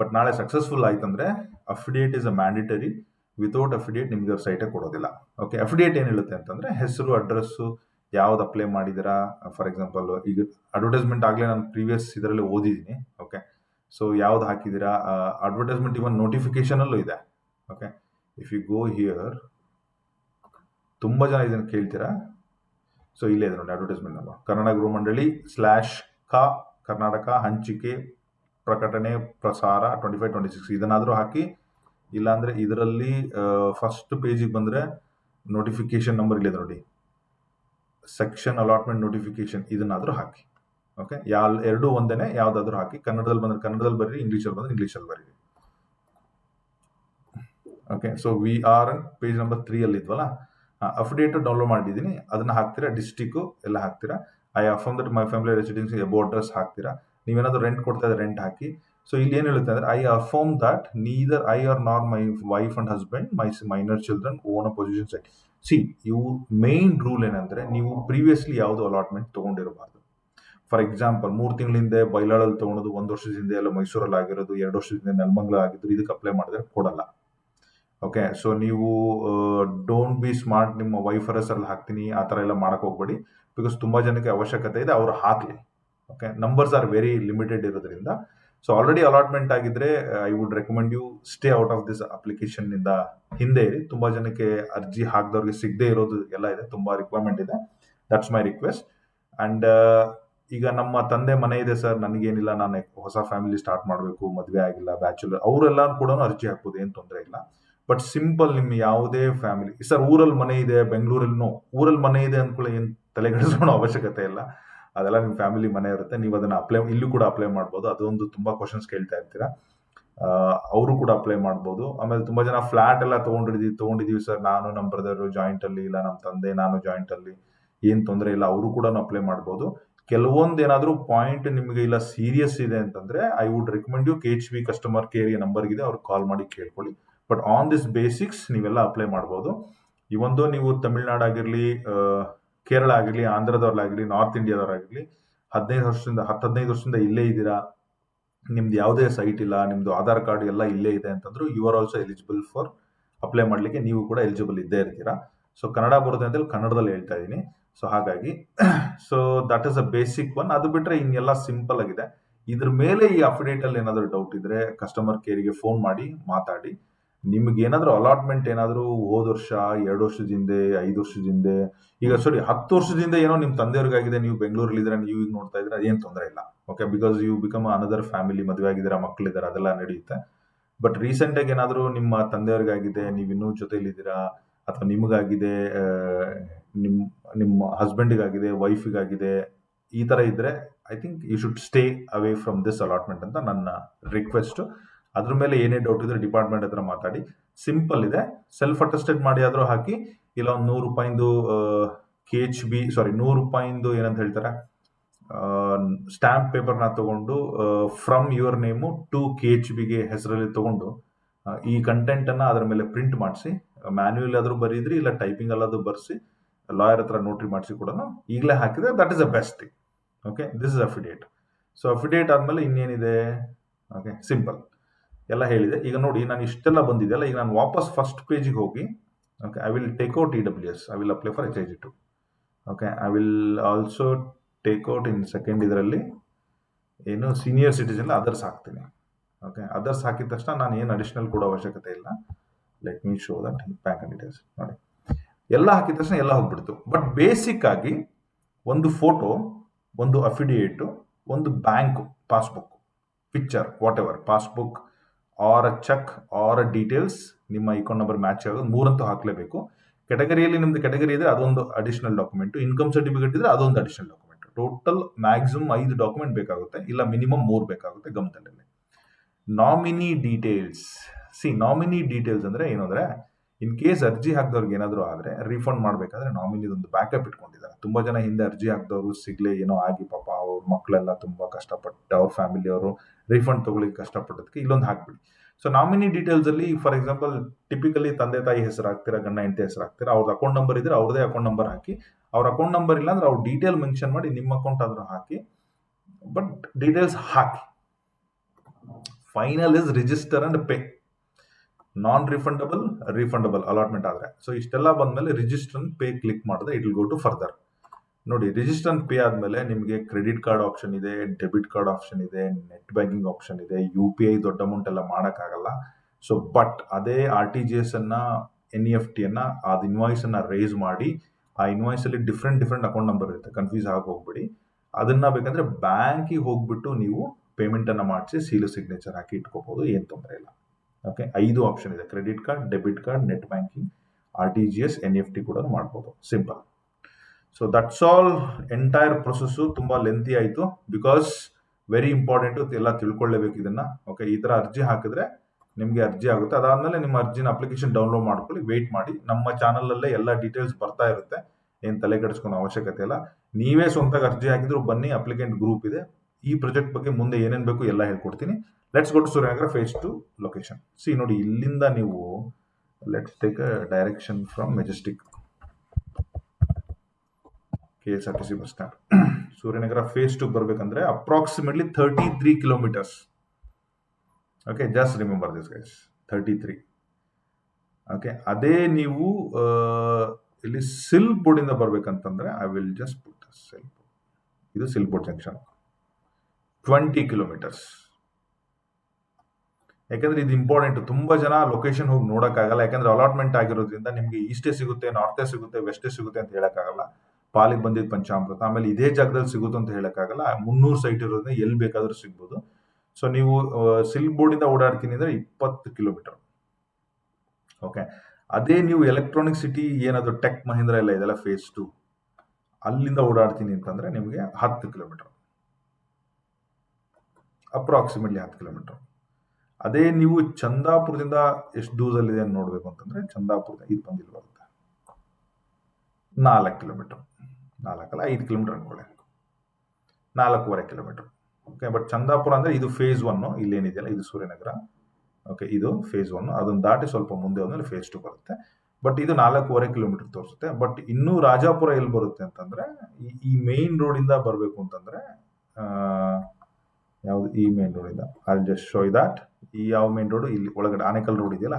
ಬಟ್ ನಾಳೆ ಸಕ್ಸಸ್ಫುಲ್ ಆಯ್ತಂದ್ರೆ affidavit is a mandatory without affidavit ನಿಮ್ಗೆ ಸೈಟೇ ಕೊಡೋದಿಲ್ಲ. ಓಕೆ ಅಫಿಡಿಯೇಟ್ ಏನು ಹೇಳುತ್ತೆ ಅಂತಂದ್ರೆ ಹೆಸರು ಅಡ್ರೆಸ್ಸು ಯಾವ್ದು ಅಪ್ಲೈ ಮಾಡಿದಿರಾ? ಫಾರ್ ಎಕ್ಸಾಂಪಲ್ ಈಗ ಅಡ್ವರ್ಟೈಸ್ಮೆಂಟ್ ಆಗಲೇ ನಾನು ಪ್ರೀವಿಯಸ್ ಇದರಲ್ಲಿ ಓದಿದ್ದೀನಿ ಓಕೆ ಸೊ ಯಾವ್ದು ಹಾಕಿದ್ದೀರಾ ಅಡ್ವರ್ಟೈಸ್ಮೆಂಟ್ ಇವನ್ ನೋಟಿಫಿಕೇಶನ್ ಅಲ್ಲೂ ಇದೆ. Okay if you go here ತುಂಬಾ ಜನ ಇದನ್ನು ಕೇಳ್ತೀರಾ? ಸೊ ಇಲ್ಲೇ ಇದೆ ನೋಡಿ ಅಡ್ವರ್ಟೈಸ್ಮೆಂಟ್ ನಮ್ಮ ಕನ್ನಡ ಗೃಹ ಮಂಡಳಿ ಸ್ಲ್ಯಾಶ್ ಕ, ಕರ್ನಾಟಕ, ಹಂಚಿಕೆ, ಪ್ರಕಟಣೆ, ಪ್ರಸಾರ ಟ್ವೆಂಟಿ ಫೈವ್ ಟ್ವೆಂಟಿ ಸಿಕ್ಸ್ ಇದನ್ನಾದರೂ ಹಾಕಿ, ಇಲ್ಲಾಂದ್ರೆ ಇದರಲ್ಲಿ ಫಸ್ಟ್ ಪೇಜಿಗೆ ಬಂದರೆ ನೋಟಿಫಿಕೇಶನ್ ನಂಬರ್ ಇಲ್ಲಿದೆ ನೋಡಿ. ಸೆಕ್ಷನ್ ಅಲಾಟ್ಮೆಂಟ್ ನೋಟಿಫಿಕೇಶನ್ ಇದನ್ನಾದರೂ ಹಾಕಿ ಓಕೆ ಯಾ ಎರಡೂ ಒಂದೇನೆ ಯಾವುದಾದ್ರೂ ಹಾಕಿ, ಕನ್ನಡದಲ್ಲಿ ಬಂದರೆ, ಕನ್ನಡದಲ್ಲಿ ಬರೀರಿ, ಇಂಗ್ಲೀಷಲ್ಲಿ ಬಂದರೆ ಇಂಗ್ಲೀಷಲ್ಲಿ ಬರೀರಿ. Okay so we are page number three ಅಲ್ಲಿ ಇದ್ವಲ್ಲ ಅಫಿಡೇಟ್ ಡೌನ್ಲೋಡ್ ಮಾಡಿದ್ದೀನಿ, ಅದನ್ನ ಹಾಕ್ತೀರಾ ಡಿಸ್ಟಿಕ್ಕು ಎಲ್ಲ ಹಾಕ್ತೀರಾ? I affirm that my family residency above address ಹಾಕ್ತೀರಾ? ನೀವೇನಾದರೂ ರೆಂಟ್ ಕೊಡ್ತಾ ಇದ್ರೆ ರೆಂಟ್ ಹಾಕಿ. ಸೊ ಇಲ್ಲಿ ಏನು ಹೇಳುತ್ತೆ ಅಂದರೆ I affirm that neither I are not my wife and husband my minor children own a possession site see ಇವು ಮೇನ್ ರೂಲ್ ಏನಂದರೆ, ನೀವು ಪ್ರೀವಿಯಸ್ಲಿ ಯಾವುದು ಅಲಾಟ್ಮೆಂಟ್ ತೊಗೊಂಡಿರಬಾರ್ದು. ಫಾರ್ ಎಕ್ಸಾಂಪಲ್ ಮೂರು ತಿಂಗಳ ಹಿಂದೆ ಬೈಲಾಳಲ್ಲಿ ತಗೊಳೋದು, ಒಂದು ವರ್ಷದ ಹಿಂದೆ ಎಲ್ಲ ಮೈಸೂರಲ್ಲಿ ಆಗಿರೋದು, ಎರಡು ವರ್ಷದ ಹಿಂದೆ ನೆಲಮಂಗಲ ಆಗಿದ್ರು ಇದಕ್ಕೆ ಅಪ್ಲೈ ಮಾಡಿದ್ರೆ ಕೊಡಲ್ಲ. ಓಕೆ ಸೊ ನೀವು ಡೋಂಟ್ ಬಿ ಸ್ಮಾರ್ಟ್ ನಿಮ್ಮ ವೈಫರ್ ಹೆಸರಲ್ಲಿ ಹಾಕ್ತೀನಿ, ಆ ಥರ ಎಲ್ಲ ಮಾಡಕ್ಕೆ ಹೋಗ್ಬೇಡಿ. ಬಿಕಾಸ್ ತುಂಬ ಜನಕ್ಕೆ ಅವಶ್ಯಕತೆ ಇದೆ, ಅವರು ಹಾಕಲಿ. Okay numbers are very limited ಇರೋದ್ರಿಂದ. ಸೊ ಆಲ್ರೆಡಿ ಅಲಾಟ್ಮೆಂಟ್ ಆಗಿದ್ರೆ I would recommend you stay out of this application ಇಂದ ಹಿಂದೆ ಇರಿ. ತುಂಬ ಜನಕ್ಕೆ ಅರ್ಜಿ ಹಾಕಿದವ್ರಿಗೆ ಸಿಗದೆ ಇರೋದು ಎಲ್ಲ ಇದೆ, ತುಂಬ ರಿಕ್ವೈರ್ಮೆಂಟ್ ಇದೆ. ದಟ್ಸ್ ಮೈ ರಿಕ್ವೆಸ್ಟ್ ಅಂಡ್ ಈಗ ನಮ್ಮ ತಂದೆ ಮನೆ ಇದೆ ಸರ್, ನನಗೇನಿಲ್ಲ, ನಾನು ಹೊಸ ಫ್ಯಾಮಿಲಿ ಸ್ಟಾರ್ಟ್ ಮಾಡಬೇಕು, ಮದುವೆ ಆಗಿಲ್ಲ ಬ್ಯಾಚುಲರ್ ಅವರೆಲ್ಲ ಕೂಡ ಅರ್ಜಿ ಹಾಕ್ಬೋದು, ಏನು ತೊಂದರೆ ಇಲ್ಲ. ಬಟ್ ಸಿಂಪಲ್ ನಿಮ್ಮ ಯಾವುದೇ ಫ್ಯಾಮಿಲಿ ಸರ್ ಊರಲ್ಲಿ ಮನೆ ಇದೆ ಬೆಂಗಳೂರಲ್ಲಿ ನೋ ಊರಲ್ಲಿ ಮನೆ ಇದೆ ಅಂದ್ಕೊಳ್ಳಿ ಏನು ತಲೆಗೆಡಿಸ್ಕೊಳ್ಳೋ ಅವಶ್ಯಕತೆ ಇಲ್ಲ. ಅದೆಲ್ಲ ನಿಮ್ಮ ಫ್ಯಾಮಿಲಿ ಮನೆ ಇರುತ್ತೆ. ನೀವು ಅದನ್ನು ಅಪ್ಲೈ ಇಲ್ಲೂ ಕೂಡ ಅಪ್ಲೈ ಮಾಡ್ಬೋದು. ಅದೊಂದು ತುಂಬ ಕ್ವಶನ್ಸ್ ಕೇಳ್ತಾ ಇರ್ತೀರಾ. ಅವರು ಕೂಡ ಅಪ್ಲೈ ಮಾಡ್ಬೋದು. ಆಮೇಲೆ ತುಂಬ ಜನ ಫ್ಲಾಟ್ ಎಲ್ಲ ತೊಗೊಂಡಿದ್ದೀವಿ ತಗೊಂಡಿದೀವಿ ಸರ್. ನಾನು, ನಮ್ಮ ಬ್ರದರು ಜಾಯಿಂಟಲ್ಲಿ ಇಲ್ಲ, ನಮ್ಮ ತಂದೆ, ನಾನು ಜಾಯಿಂಟಲ್ಲಿ ಏನು ತೊಂದರೆ ಇಲ್ಲ. ಅವರು ಕೂಡ ಅಪ್ಲೈ ಮಾಡ್ಬೋದು. ಕೆಲವೊಂದು ಏನಾದರೂ ಪಾಯಿಂಟ್ ನಿಮಗೆ ಇಲ್ಲ ಸೀರಿಯಸ್ ಇದೆ ಅಂತಂದರೆ I would recommend you K H B customer care number ಇದೆ ಅವ್ರಿಗೆ ಕಾಲ್ ಮಾಡಿ ಕೇಳ್ಕೊಳ್ಳಿ. ಬಟ್ ಆನ್ ದಿಸ್ ಬೇಸಿಕ್ಸ್ ನೀವೆಲ್ಲ ಅಪ್ಲೈ ಮಾಡ್ಬೋದು. ಇವೊಂದು ನೀವು ತಮಿಳ್ನಾಡು ಆಗಿರಲಿ ಕೇರಳ ಆಗಿರಲಿ ಆಂಧ್ರದವ್ರಾಗಿರ್ಲಿ ನಾರ್ತ್ ಇಂಡಿಯಾದವ್ರಾಗಿರಲಿ ಹದಿನೈದು ವರ್ಷದಿಂದ, ಹತ್ತು ಹದಿನೈದು ವರ್ಷದಿಂದ ಇಲ್ಲೇ ಇದ್ದೀರಾ? ನಿಮ್ದು ಯಾವುದೇ ಸೈಟ್ ಇಲ್ಲ, ನಿಮ್ದು ಆಧಾರ್ ಕಾರ್ಡ್ ಎಲ್ಲ ಇಲ್ಲೇ ಇದೆ ಅಂತಂದ್ರು you are also eligible for apply ಮಾಡಲಿಕ್ಕೆ ನೀವು ಕೂಡ ಎಲಿಜಿಬಲ್ ಇದ್ದೇ ಇರ್ತೀರಾ. ಸೊ ಕನ್ನಡ ಬರುತ್ತೆ ಅಂತೇಳಿ ಕನ್ನಡದಲ್ಲಿ ಹೇಳ್ತಾ ಇದ್ದೀನಿ. ಸೊ ಹಾಗಾಗಿ so that is a basic one ಅದು ಬಿಟ್ಟರೆ ಇನ್ನೆಲ್ಲ ಸಿಂಪಲ್ ಆಗಿದೆ. ಇದ್ರ ಮೇಲೆ ಈ ಅಫಿಡೇಟಲ್ಲಿ ಏನಾದರೂ ಡೌಟ್ ಇದ್ರೆ ಕಸ್ಟಮರ್ ಕೇರಿಗೆ ಫೋನ್ ಮಾಡಿ, ಮಾತಾಡಿ. ನಿಮ್ಗೆ ಏನಾದರೂ ಅಲಾಟ್ಮೆಂಟ್ ಏನಾದರೂ ಹೋದ ವರ್ಷ, ಎರಡು ವರ್ಷದ ಹಿಂದೆ, ಐದು ವರ್ಷದ ಹಿಂದೆ, ಈಗ ಸಾರಿ ಹತ್ತು ವರ್ಷದಿಂದ ಏನೋ ನಿಮ್ಮ ತಂದೆಯವ್ರಿಗಾಗಿದೆ, ನೀವು ಬೆಂಗಳೂರಲ್ಲಿ ಇದ್ರೆ ನೀವು ಈಗ ನೋಡ್ತಾ ಇದ್ರೆ ಅದೇನು ತೊಂದರೆ ಇಲ್ಲ. Okay because you become another family ಮದುವೆ ಆಗಿದ್ದೀರಾ ಮಕ್ಕಳಿದ್ದಾರೆ ಅದೆಲ್ಲ ನಡೆಯುತ್ತೆ. ಬಟ್ ರೀಸೆಂಟ್ ಆಗಿ ಏನಾದರೂ ನಿಮ್ಮ ತಂದೆಯವ್ರಿಗಾಗಿದೆ, ನೀವು ಇನ್ನೂ ಅಥವಾ ನಿಮಗಾಗಿದೆ ನಿಮ್ಮ ನಿಮ್ಮ ಹಸ್ಬೆಂಡಿಗಾಗಿದೆ ವೈಫಿಗಾಗಿದೆ ಈ ಥರ ಇದ್ದರೆ I think you should stay away from this allotment ಅಂತ ನನ್ನ ರಿಕ್ವೆಸ್ಟು ಅದ್ರ ಮೇಲೆ ಏನೇ ಡೌಟ್ ಇದ್ರೆ ಡಿಪಾರ್ಟ್ಮೆಂಟ್ ಹತ್ರ ಮಾತಾಡಿ. ಸಿಂಪಲ್ ಇದೆ. ಸೆಲ್ಫ್ ಅಟೆಸ್ಟೆಡ್ ಮಾಡಿ ಆದರೂ ಹಾಕಿ, ಇಲ್ಲ ಒಂದು ನೂರು ರೂಪಾಯಿಂದು ಕೆ ಎಚ್ ಬಿ ಸಾರಿ ನೂರು ರೂಪಾಯಿಂದು ಏನಂತ ಹೇಳ್ತಾರೆ? ಸ್ಟ್ಯಾಂಪ್ ಪೇಪರ್ನ ತಗೊಂಡು from your name to K H ಬಿಗೆ ಹೆಸರಲ್ಲಿ ತಗೊಂಡು ಈ ಕಂಟೆಂಟನ್ನು ಅದರ ಮೇಲೆ ಪ್ರಿಂಟ್ ಮಾಡಿಸಿ ಮ್ಯಾನ್ಯಲ್ ಆದರೂ ಬರೀದ್ರಿ, ಇಲ್ಲ ಟೈಪಿಂಗ್ ಅಲ್ಲಾದರೂ ಬರೆಸಿ ಲಾಯರ್ ಹತ್ರ ನೋಟ್ರಿ ಮಾಡಿಸಿ ಕೂಡ ಈಗಲೇ ಹಾಕಿದ್ರೆ that is a best thing okay this is affidavit so affidavit ಆದಮೇಲೆ ಇನ್ನೇನಿದೆ? ಓಕೆ ಸಿಂಪಲ್ ಎಲ್ಲ ಹೇಳಿದೆ. ಈಗ ನೋಡಿ, ನಾನು ಇಷ್ಟೆಲ್ಲ ಬಂದಿದೆಯಲ್ಲ ಈಗ ನಾನು ವಾಪಸ್ ಫಸ್ಟ್ ಪೇಜಿಗೆ ಹೋಗಿ okay I will take out E W S I will apply for H I G two okay I will also take out in second ಇದರಲ್ಲಿ ಏನು ಸೀನಿಯರ್ ಸಿಟಿಜನ್ ಅದರ್ಸ್ ಹಾಕ್ತೀನಿ. ಓಕೆ ಅದರ್ಸ್ ಹಾಕಿದ ತಕ್ಷಣ ನಾನು ಏನು ಅಡಿಷನಲ್ ಕೊಡೋ ಅವಶ್ಯಕತೆ ಇಲ್ಲ. Let me show that bank details ನೋಡಿ, ಎಲ್ಲ ಹಾಕಿದ ತಕ್ಷಣ ಎಲ್ಲ ಹೋಗ್ಬಿಡ್ತು. ಬಟ್ ಬೇಸಿಕ್ ಆಗಿ ಒಂದು ಫೋಟೋ ಒಂದು ಅಫಿಡಿಯೇಟು ಒಂದು bank passbook picture whatever passbook or cheque, or details ನಿಮ್ಮ ಅಕೌಂಟ್ ನಂಬರ್ ಮ್ಯಾಚ್ ಆಗೋದು ಮೂರಂತೂ ಹಾಕಲೇಬೇಕು. ಕೆಟಗರಿಯಲ್ಲಿ ನಿಮ್ದು ಕೆಟಗರಿ ಇದ್ರೆ ಅದೊಂದು ಅಡಿಷನಲ್ ಡಾಕ್ಯುಮೆಂಟ್ ಇನ್ಕಮ್ ಸರ್ಟಿಫಿಕೇಟ್ ಇದ್ರೆ ಅದೊಂದು ಅಡಿಷನಲ್ ಡಾಕ್ಯುಮೆಂಟ್ ಟೋಟಲ್ ಮ್ಯಾಕ್ಸಿಮಮ್ ಐದು ಡಾಕ್ಯುಮೆಂಟ್ ಬೇಕಾಗುತ್ತೆ, ಇಲ್ಲ ಮಿನಿಮಮ್ ಮೂರು ಬೇಕಾಗುತ್ತೆ ಗಮನದಲ್ಲಿ nominee details see nominee details ಅಂದ್ರೆ ಏನು ಅಂದ್ರೆ ಇನ್ ಕೇಸ್ ಅರ್ಜಿ ಹಾಕಿದವ್ರಿಗೆ ಏನಾದರೂ ಆದರೆ ರೀಫಂಡ್ ಮಾಡಬೇಕಾದ್ರೆ ನಾಮಿನಿದೊಂದು ಬ್ಯಾಕಪ್ ಇಟ್ಕೊಂಡಿದ್ದಾರೆ. ತುಂಬ ಜನ ಹಿಂದೆ ಅರ್ಜಿ ಹಾಕಿದವರು ಸಿಗ್ಲೇ ಏನೋ ಆಗಿ ಪಾಪ ಅವ್ರ ಮಕ್ಕಳೆಲ್ಲ ತುಂಬ ಕಷ್ಟಪಟ್ಟು ಅವ್ರ ಫ್ಯಾಮಿಲಿಯವರು ರೀಫಂಡ್ ತಗೊಳ್ಳಿ ಕಷ್ಟಪಟ್ಟದಕ್ಕೆ ಇಲ್ಲೊಂದು ಹಾಕ್ಬಿಡಿ. ಸೊ ನಾಮಿನಿ ಡೀಟೇಲ್ಸಲ್ಲಿ ಫಾರ್ ಎಕ್ಸಾಂಪಲ್ ಟಿಪಿಕಲಿ ತಂದೆ ತಾಯಿ ಹೆಸರು ಹಾಕ್ತೀರಾ, ಗಂಡ ಹೆಂಡತಿ ಹೆಸರು ಹಾಕ್ತೀರಾ ಅವ್ರದ್ದು ಅಕೌಂಟ್ ನಂಬರ್ ಇದ್ರೆ ಅವ್ರದೇ ಅಕೌಂಟ್ ನಂಬರ್ ಹಾಕಿ, ಅವ್ರ ಅಕೌಂಟ್ ನಂಬರ್ ಇಲ್ಲ ಅಂದ್ರೆ ಅವ್ರ ಡೀಟೇಲ್ ಮೆನ್ಷನ್ ಮಾಡಿ ನಿಮ್ಮ ಅಕೌಂಟ್ ಆದ್ರೂ ಹಾಕಿ but details hockey. Final is register and pay non refundable refundable allotment ಆದರೆ. ಸೊ ಇಷ್ಟೆಲ್ಲ ಬಂದಮೇಲೆ ರಿಜಿಸ್ಟರ್ ಅಂಡ್ ಪೇ ಕ್ಲಿಕ್ ಮಾಡಿದ್ರೆ it will go to further ನೋಡಿ ರಿಜಿಸ್ಟರ್ ಪೇ ಆದಮೇಲೆ ನಿಮಗೆ ಕ್ರೆಡಿಟ್ ಕಾರ್ಡ್ ಆಪ್ಷನ್ ಇದೆ ಡೆಬಿಟ್ ಕಾರ್ಡ್ ಆಪ್ಷನ್ ಇದೆ ನೆಟ್ ಬ್ಯಾಂಕಿಂಗ್ ಆಪ್ಷನ್ ಇದೆ ಯು ಪಿ ಐ ದೊಡ್ಡ ಅಮೌಂಟ್ ಎಲ್ಲ ಮಾಡೋಕ್ಕಾಗಲ್ಲ. ಸೊ ಬಟ್ ಅದೇ ಆರ್ ಟಿ ಜಿ ಎಸ್ ಅನ್ನ ಎನ್ ಇ ಎಫ್ ಟಿ ಅನ್ನ ಅದು ಇನ್ವಾಯ್ಸ್ ಅನ್ನ ರೇಸ್ ಮಾಡಿ, ಆ ಇನ್ವಾಯ್ಸ್ ಅಲ್ಲಿ ಡಿಫ್ರೆಂಟ್ ಡಿಫ್ರೆಂಟ್ ಅಕೌಂಟ್ ನಂಬರ್ ಇರುತ್ತೆ. ಕನ್ಫ್ಯೂಸ್ ಆಗಿ ಹೋಗ್ಬಿಡಿ. ಅದನ್ನ ಬೇಕಂದ್ರೆ ಬ್ಯಾಂಕಿಗೆ ಹೋಗ್ಬಿಟ್ಟು ನೀವು ಪೇಮೆಂಟ್ ಅನ್ನ ಮಾಡಿಸಿ ಸೀಲು ಸಿಗ್ನೇಚರ್ ಹಾಕಿ ಇಟ್ಕೋಬಹುದು ಏನು ತೊಂದರೆ ಇಲ್ಲ. ಓಕೆ ಐದು ಆಪ್ಷನ್ ಇದೆ. Credit card debit card net banking R T G S N F T ಕೂಡ ಮಾಡ್ಬೋದು. Simple so that's all entire process ತುಂಬ ಲೆಂತಿ ಆಯಿತು. ಬಿಕಾಸ್ ವೆರಿ ಇಂಪಾರ್ಟೆಂಟು ಎಲ್ಲ ತಿಳ್ಕೊಳ್ಳೇಬೇಕು ಇದನ್ನು. ಓಕೆ ಈ ಥರ ಅರ್ಜಿ ಹಾಕಿದ್ರೆ ನಿಮಗೆ ಅರ್ಜಿ ಆಗುತ್ತೆ. ಅದಾದಮೇಲೆ ನಿಮ್ಮ ಅರ್ಜಿನ ಅಪ್ಲಿಕೇಶನ್ ಡೌನ್ಲೋಡ್ ಮಾಡ್ಕೊಳ್ಳಿ ವೆಯ್ಟ್ ಮಾಡಿ. ನಮ್ಮ ಚಾನಲಲ್ಲೇ ಎಲ್ಲ ಡೀಟೇಲ್ಸ್ ಬರ್ತಾ ಇರುತ್ತೆ. ಏನು ತಲೆ ಕೆಡಿಸ್ಕೊಳೋ ಅವಶ್ಯಕತೆ ಇಲ್ಲ. ನೀವೇ ಸ್ವಂತಾಗಿ ಅರ್ಜಿ ಹಾಕಿದ್ರು ಬನ್ನಿ ಅಪ್ಲಿಕೆಂಟ್ ಗ್ರೂಪ್ ಇದೆ. ಈ ಪ್ರಾಜೆಕ್ಟ್ ಬಗ್ಗೆ ಮುಂದೆ ಏನೇನು ಬೇಕು ಎಲ್ಲ ಹೇಳ್ಕೊಡ್ತೀನಿ. Let's go to Suryanagar phase two location see ನೋಡಿ, ಇಲ್ಲಿಂದ ನೀವು let's take a direction from Majestic K S R T C bus stand Suryanagar phase two ಬರಬೇಕಂದ್ರೆ approximately thirty three kilometres okay just remember this guys thirty three okay ಅದೇ ನೀವು ಇಲ್ಲಿ Silk ಬೋರ್ಡಿಂದ ಬರ್ಬೇಕಂತಂದ್ರೆ I will just put Silk ಇದು Silk Board junction twenty kilometres ಯಾಕಂದ್ರೆ ಇದು important ತುಂಬಾ ಜನ ಲೊಕೇಶನ್ ಹೋಗಿ ನೋಡೋಕ್ಕಾಗಲ್ಲ. ಯಾಕಂದ್ರೆ ಅಲಾಟ್ಮೆಂಟ್ ಆಗಿರೋದ್ರಿಂದ ನಿಮ್ಗೆ ಈಸ್ಟೇ ಸಿಗುತ್ತೆ ನಾರ್ತೇ ಸಿಗುತ್ತೆ ವೆಸ್ಟೇ ಸಿಗುತ್ತೆ ಅಂತ ಹೇಳಕ್ಕಾಗಲ್ಲ. ಪಾಲಿಗೆ ಬಂದಿದ್ದ ಪಂಚಾಮೃತ. ಆಮೇಲೆ ಇದೇ ಜಾಗದಲ್ಲಿ ಸಿಗುತ್ತೆ ಅಂತ ಹೇಳಕ್ಕಾಗಲ್ಲ. ಮುನ್ನೂರು ಸೈಟ್ ಇರೋದ್ರಿಂದ ಎಲ್ಲಿ ಬೇಕಾದರೂ ಸಿಗ್ಬೋದು. ಸೊ ನೀವು ಸಿಲ್ ಬೋರ್ಡಿಂದ ಓಡಾಡ್ತೀನಿ ಅಂದ್ರೆ ಇಪ್ಪತ್ತು ಕಿಲೋಮೀಟರ್. ಓಕೆ ಅದೇ ನೀವು ಎಲೆಕ್ಟ್ರಾನಿಕ್ ಸಿಟಿ ಏನಾದರೂ ಟೆಕ್ ಮಹೇಂದ್ರ ಎಲ್ಲ ಇದೆಲ್ಲ ಫೇಸ್ ಟು ಅಲ್ಲಿಂದ ಓಡಾಡ್ತೀನಿ ಅಂತಂದ್ರೆ ನಿಮಗೆ ಹತ್ತು ಕಿಲೋಮೀಟರ್. ಅಪ್ರಾಕ್ಸಿಮೇಟ್ಲಿ ಹತ್ತು ಕಿಲೋಮೀಟರ್. ಅದೇ ನೀವು ಚಂದಾಪುರದಿಂದ ಎಷ್ಟು ದೂರದಲ್ಲಿದೆ ಅಂತ ನೋಡ್ಬೇಕು ಅಂತಂದ್ರೆ ಚಂದಾಪುರದ, ಇದು ಬಂದಿಲ್ಲ ಬರುತ್ತೆ ನಾಲ್ಕು ಕಿಲೋಮೀಟರ್. ನಾಲ್ಕಲ್ಲ ಐದು ಕಿಲೋಮೀಟರ್ ಅನ್ಕೊಳ್ಳಿ ನಾಲ್ಕೂವರೆ ಕಿಲೋಮೀಟರ್. ಓಕೆ ಬಟ್ ಚಂದಾಪುರ ಅಂದರೆ ಇದು ಫೇಸ್ ಒನ್ನು ಇಲ್ಲೇನಿದೆಯಲ್ಲ, ಇದು ಸೂರ್ಯನಗರ. ಓಕೆ ಇದು ಫೇಸ್ ಒನ್ನು ಅದನ್ನು ದಾಟಿ ಸ್ವಲ್ಪ ಮುಂದೆ ಹೋದ್ಮೇಲೆ ಫೇಸ್ ಟು ಬರುತ್ತೆ. ಬಟ್ ಇದು ನಾಲ್ಕೂವರೆ ಕಿಲೋಮೀಟರ್ ತೋರಿಸುತ್ತೆ. ಬಟ್ ಇನ್ನೂ ರಾಜಾಪುರ ಎಲ್ಲಿ ಬರುತ್ತೆ ಅಂತಂದ್ರೆ, ಈ ಮೇನ್ ರೋಡಿಂದ ಬರಬೇಕು ಅಂತಂದ್ರೆ ಯಾವುದು ಯಾವ್ದು, ಈ ಮೇನ್ ರೋಡಿಂದ ಅಲ್ಲಿ ಜಸ್ಟ್ ಶೋ ದಾಟ್ ಈ ಯಾವ ಮೇನ್ ರೋಡು ಇಲ್ಲಿ ಒಳಗಡೆ ಆನೇಕಲ್ ರೋಡ್ ಇದೆಯಲ್ಲ,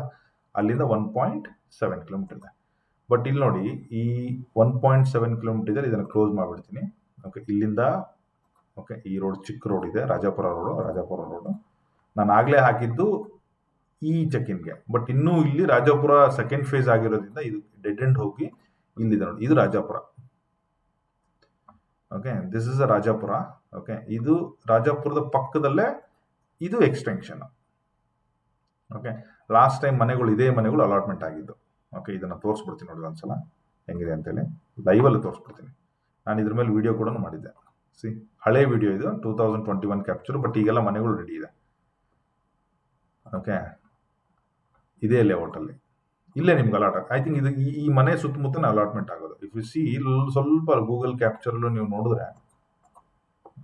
ಅಲ್ಲಿಂದ ಒನ್ ಪಾಯಿಂಟ್ ಸೆವೆನ್ ಕಿಲೋಮೀಟರ್ ಇದೆ. ಬಟ್ ಇಲ್ಲಿ ನೋಡಿ, ಈ ಒನ್ ಪಾಯಿಂಟ್ ಸೆವೆನ್ ಕಿಲೋಮೀಟರ್ ಇದೆ, ಇದನ್ನು ಕ್ಲೋಸ್ ಮಾಡಿಬಿಡ್ತೀನಿ. ಓಕೆ ಇಲ್ಲಿಂದ ಓಕೆ ಈ ರೋಡ್ ಚಿಕ್ಕ ರೋಡ್ ಇದೆ, ರಾಜಾಪುರ ರೋಡು ರಾಜಾಪುರ ರೋಡು ನಾನು ಆಗಲೇ ಹಾಕಿದ್ದು ಈ ಚೆಕ್ಕಿನ್ಗೆ ಬಟ್ ಇನ್ನೂ ಇಲ್ಲಿ ರಾಜಾಪುರ ಸೆಕೆಂಡ್ ಫೇಸ್ ಆಗಿರೋದ್ರಿಂದ ಇದು ಡೆಡ್ ಎಂಡ್ ಹೋಗಿ ಇಲ್ಲಿದೆ ನೋಡಿ. ಇದು Rajapura. Okay this is a Rajapura. Okay ಇದು ರಾಜಾಪುರದ ಪಕ್ಕದಲ್ಲೇ ಇದು ಎಕ್ಸ್ಟೆನ್ಷನ್ ಓಕೆ ಲಾಸ್ಟ್ ಟೈಮ್ ಮನೆಗಳು, ಇದೇ ಮನೆಗಳು ಅಲಾಟ್ಮೆಂಟ್ ಆಗಿದ್ದು. ಓಕೆ, ಇದನ್ನು ತೋರಿಸ್ಬಿಡ್ತೀನಿ ನೋಡಿ ಒಂದ್ಸಲ. ಹೆಂಗಿದೆ ಅಂತೇಳಿ. ಲೈವಲ್ಲಿ ತೋರಿಸ್ಬಿಡ್ತೀನಿ. ನಾನು ಇದ್ರ ಮೇಲೆ ವಿಡಿಯೋ ಕೂಡ ಮಾಡಿದ್ದೆ. ಸಿ ಹಳೆ ವಿಡಿಯೋ ಇದು two thousand twenty one capture but ಈಗೆಲ್ಲ ಮನೆಗಳು ರೆಡಿ ಇದೆ. ಓಕೆ ಇದೇ ಲೇಔಟಲ್ಲಿ ಇಲ್ಲೇ ನಿಮ್ಗೆ ಅಲಾಟ್ ಐ ಥಿಂಕ್ ಇದು ಈ ಮನೆ ಸುತ್ತಮುತ್ತನೇ ಅಲಾಟ್ಮೆಂಟ್ ಆಗೋದು. ಇಫ್ ಯು ಸಿ ಸ್ವಲ್ಪ ಗೂಗಲ್ ಕ್ಯಾಪ್ಚರಲ್ಲೂ ನೀವು ನೋಡಿದ್ರೆ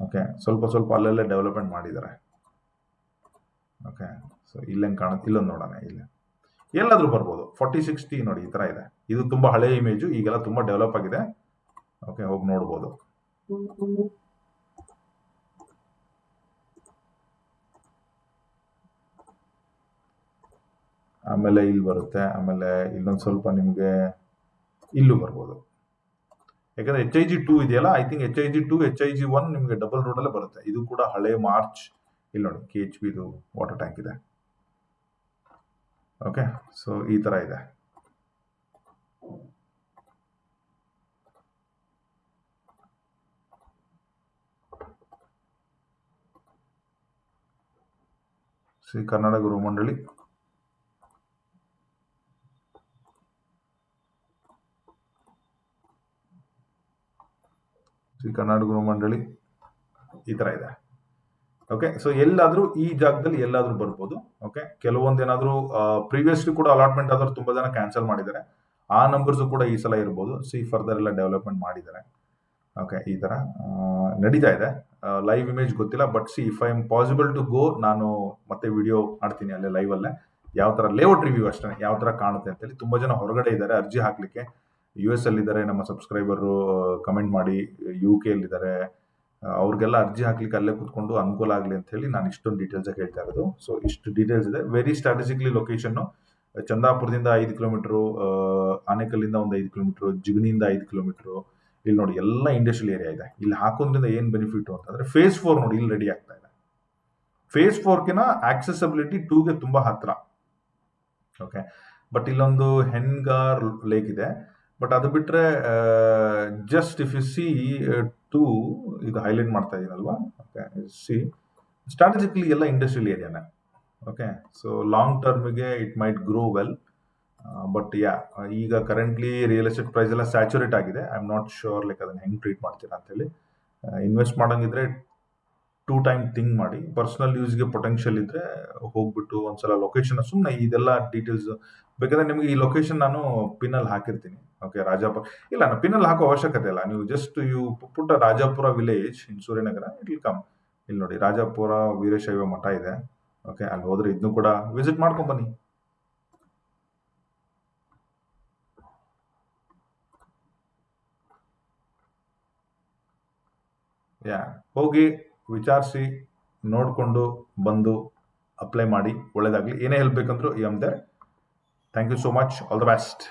ಓಕೆ ಸ್ವಲ್ಪ ಸ್ವಲ್ಪ ಅಲ್ಲೆಲ್ಲೇ ಡೆವಲಪ್ಮೆಂಟ್ ಮಾಡಿದ್ದಾರೆ. ಓಕೆ ಸೊ ಇಲ್ಲೇ ಕಾಣುತ್ತೆ? ಇಲ್ಲೊಂದು ನೋಡೋಣ, ಇಲ್ಲ. ಎಲ್ಲಾದರೂ ಬರ್ಬೋದು. ಫಾರ್ಟಿ, ಸಿಕ್ಸ್ಟಿ ನೋಡಿ ಈ ಥರ ಇದೆ. ಇದು ತುಂಬ ಹಳೆ ಇಮೇಜು ಈಗೆಲ್ಲ ತುಂಬ ಡೆವಲಪ್ ಆಗಿದೆ. ಓಕೆ ಹೋಗಿ ನೋಡ್ಬೋದು. ಆಮೇಲೆ ಇಲ್ಲಿ ಬರುತ್ತೆ. ಆಮೇಲೆ ಇಲ್ಲೊಂದು ಸ್ವಲ್ಪ ನಿಮಗೆ ಇಲ್ಲೂ ಬರ್ಬೋದು. ಯಾಕಂದ್ರೆ ಎಚ್ ಐ ಜಿ ಟೂ ಇದೆಯಲ್ಲ I think H I G two H I G one ನಿಮಗೆ ಡಬಲ್ ರೋಡಲ್ಲೇ ಬರುತ್ತೆ. ಇದು ಕೂಡ ಹಳೆ ಮಾರ್ಚ್ ಇಲ್ಲಿ ನೋಡಿ ಕೆ ಎಚ್ ಪಿದು ವಾಟರ್ ಟ್ಯಾಂಕ್ ಇದೆ. ಓಕೆ ಸೊ ಈ ಥರ ಇದೆ. ಶ್ರೀ ಕನ್ನಡ ಗುರು ಮಂಡಳಿ. ಶ್ರೀ ಕನ್ನಡ ಗುರು ಮಂಡಳಿ ಈ ಥರ ಇದೆ. ಓಕೆ ಸೊ ಎಲ್ಲಾದರೂ ಈ ಜಾಗದಲ್ಲಿ ಎಲ್ಲಾದರೂ ಬರ್ಬೋದು. ಓಕೆ ಕೆಲವೊಂದು ಏನಾದರೂ ಪ್ರೀವಿಯಸ್ಲಿ ಕೂಡ ಅಲಾಟ್ಮೆಂಟ್ ಆದರೂ ತುಂಬ ಜನ ಕ್ಯಾನ್ಸಲ್ ಮಾಡಿದ್ದಾರೆ. ಆ ನಂಬರ್ಸು ಕೂಡ ಈ ಸಲ ಇರ್ಬೋದು. ಸಿ ಫರ್ದರ್ ಎಲ್ಲ ಡೆವಲಪ್ಮೆಂಟ್ ಮಾಡಿದ್ದಾರೆ. ಓಕೆ ಈ ಥರ ನಡೀತಾ ಇದೆ. ಲೈವ್ ಇಮೇಜ್ ಗೊತ್ತಿಲ್ಲ but see if I am possible to go ನಾನು ಮತ್ತೆ ವಿಡಿಯೋ ಮಾಡ್ತೀನಿ ಅಲ್ಲೇ ಲೈವಲ್ಲೇ ಯಾವ ಥರ ಲೇಔಟ್ ರಿವ್ಯೂ ಅಷ್ಟೇ, ಯಾವ ಥರ ಕಾಣುತ್ತೆ ಅಂತೇಳಿ ತುಂಬ ಜನ ಹೊರಗಡೆ ಇದ್ದಾರೆ, ಅರ್ಜಿ ಹಾಕಲಿಕ್ಕೆ. ಯು ಎಸ್ ಅಲ್ಲಿದ್ದಾರೆ, ನಮ್ಮ ಸಬ್ಸ್ಕ್ರೈಬರು ಕಮೆಂಟ್ ಮಾಡಿ ಯು ಕೆ ಅಲ್ಲಿದ್ದಾರೆ. ಅವ್ರಿಗೆಲ್ಲ ಅರ್ಜಿ ಹಾಕ್ಲಿಕ್ಕೆ ಅಲ್ಲೇ ಕುತ್ಕೊಂಡು ಅನುಕೂಲ ಆಗಲಿ ಅಂತ ಹೇಳಿ ನಾನು ಇಷ್ಟೊಂದು ಡೀಟೇಲ್ಸ್ ಹೇಳ್ತಾ ಇರೋದು. ಸೊ ಇಷ್ಟು ಡೀಟೇಲ್ಸ್ ಇದೆ. ವೆರಿ ಸ್ಟ್ರಾಟಜಿಕ್ಲಿ ಲೊಕೇಶನ್ನು ಚಂದಾಪುರದಿಂದ ಐದು ಕಿಲೋಮೀಟ್ರು ಆನೇಕಲ್ಲಿಂದ ಒಂದು ಐದು ಕಿಲೋಮೀಟ್ರು ಜಿಗಣಿಯಿಂದ ಐದು ಕಿಲೋಮೀಟ್ರು ಇಲ್ಲಿ ನೋಡಿ ಎಲ್ಲ ಇಂಡಸ್ಟ್ರಿಯಲ್ ಏರಿಯಾ ಇದೆ. ಇಲ್ಲಿ ಹಾಕೋದ್ರಿಂದ ಏನು ಬೆನಿಫಿಟ್ ಅಂತಂದ್ರೆ ಫೇಸ್ ಫೋರ್ ನೋಡಿ ಇಲ್ಲಿ ರೆಡಿ ಆಗ್ತಾ ಇದೆ. ಫೇಸ್ ಫೋರ್ಕಿನ ಆಕ್ಸೆಸಬಿಲಿಟಿ ಟೂಗೆ ತುಂಬಾ ಹತ್ರ. ಓಕೆ ಬಟ್ ಇಲ್ಲೊಂದು ಹೆನ್ಗಾರ್ ಲೇಕ್ ಇದೆ. ಬಟ್ ಅದು ಬಿಟ್ರೆ just if you see to ಇದು ಹೈಲೈಟ್ ಮಾಡ್ತಾ ಇದೀನಲ್ವಾ? ಓಕೆ ಸಿ ಸ್ಟ್ರಾಟಜಿಕಲಿ ಎಲ್ಲ ಇಂಡಸ್ಟ್ರಿಯಲ್ ಏರಿಯಾನೇ okay so long ಟರ್ಮ್ಗೆ it might grow well but yeah ಈಗ ಕರೆಂಟ್ಲಿ ರಿಯಲ್ ಎಸ್ಟೇಟ್ ಪ್ರೈಸ್ ಎಲ್ಲ ಸ್ಯಾಚುರೇಟ್ ಆಗಿದೆ. I am not sure like ಅದನ್ನ ಹೆಂಗೆ ಟ್ರೀಟ್ ಮಾಡ್ತೀರಾ ಅಂತೇಳಿ ಇನ್ವೆಸ್ಟ್ ಮಾಡೋಂಗಿದ್ರೆ ಟೂ ಟೈಮ್ ಥಿಂಕ್ ಮಾಡಿ, ಪರ್ಸನಲ್ ಯೂಸ್ಗೆ ಪೊಟೆನ್ಷಿಯಲ್ ಇದ್ರೆ ಹೋಗ್ಬಿಟ್ಟು ಒಂದ್ಸಲ ಲೊಕೇಶನ್ ಸುಮ್ಮನೆ ಇದೆಲ್ಲ ಡೀಟೇಲ್ಸ್. ಬೇಕಾದ್ರೆ ನಿಮಗೆ ಈ ಲೊಕೇಶನ್ ನಾನು ಪಿನ್ನಲ್ಲಿ ಹಾಕಿರ್ತೀನಿ. ಓಕೆ ರಾಜಾಪುರ ಇಲ್ಲ ನಾನು ಪಿನ್ನಲ್ಲಿ ಹಾಕೋ ಅವಶ್ಯಕತೆ ಇಲ್ಲ. ನೀವು just you put Rajapura village in Suryanagar it will come ಇಲ್ಲಿ ನೋಡಿ, ರಾಜಾಪುರ ವೀರಶೈವ ಮಠ ಇದೆ. ಓಕೆ ಅಲ್ಲಿ ಹೋದ್ರೆ ಇದನ್ನು ಕೂಡ ವಿಸಿಟ್ ಮಾಡ್ಕೊಂಡ್ ಬನ್ನಿ. ಯಾ ಹೋಗಿ ವಿಚಾರಿಸಿ, ನೋಡಿಕೊಂಡು ಬಂದು ಅಪ್ಲೈ ಮಾಡಿ ಒಳ್ಳೆಯದಾಗಲಿ ಏನೇ ಹೆಲ್ಪ್ ಬೇಕಂದ್ರೂ ಈ am there thank you so much all the best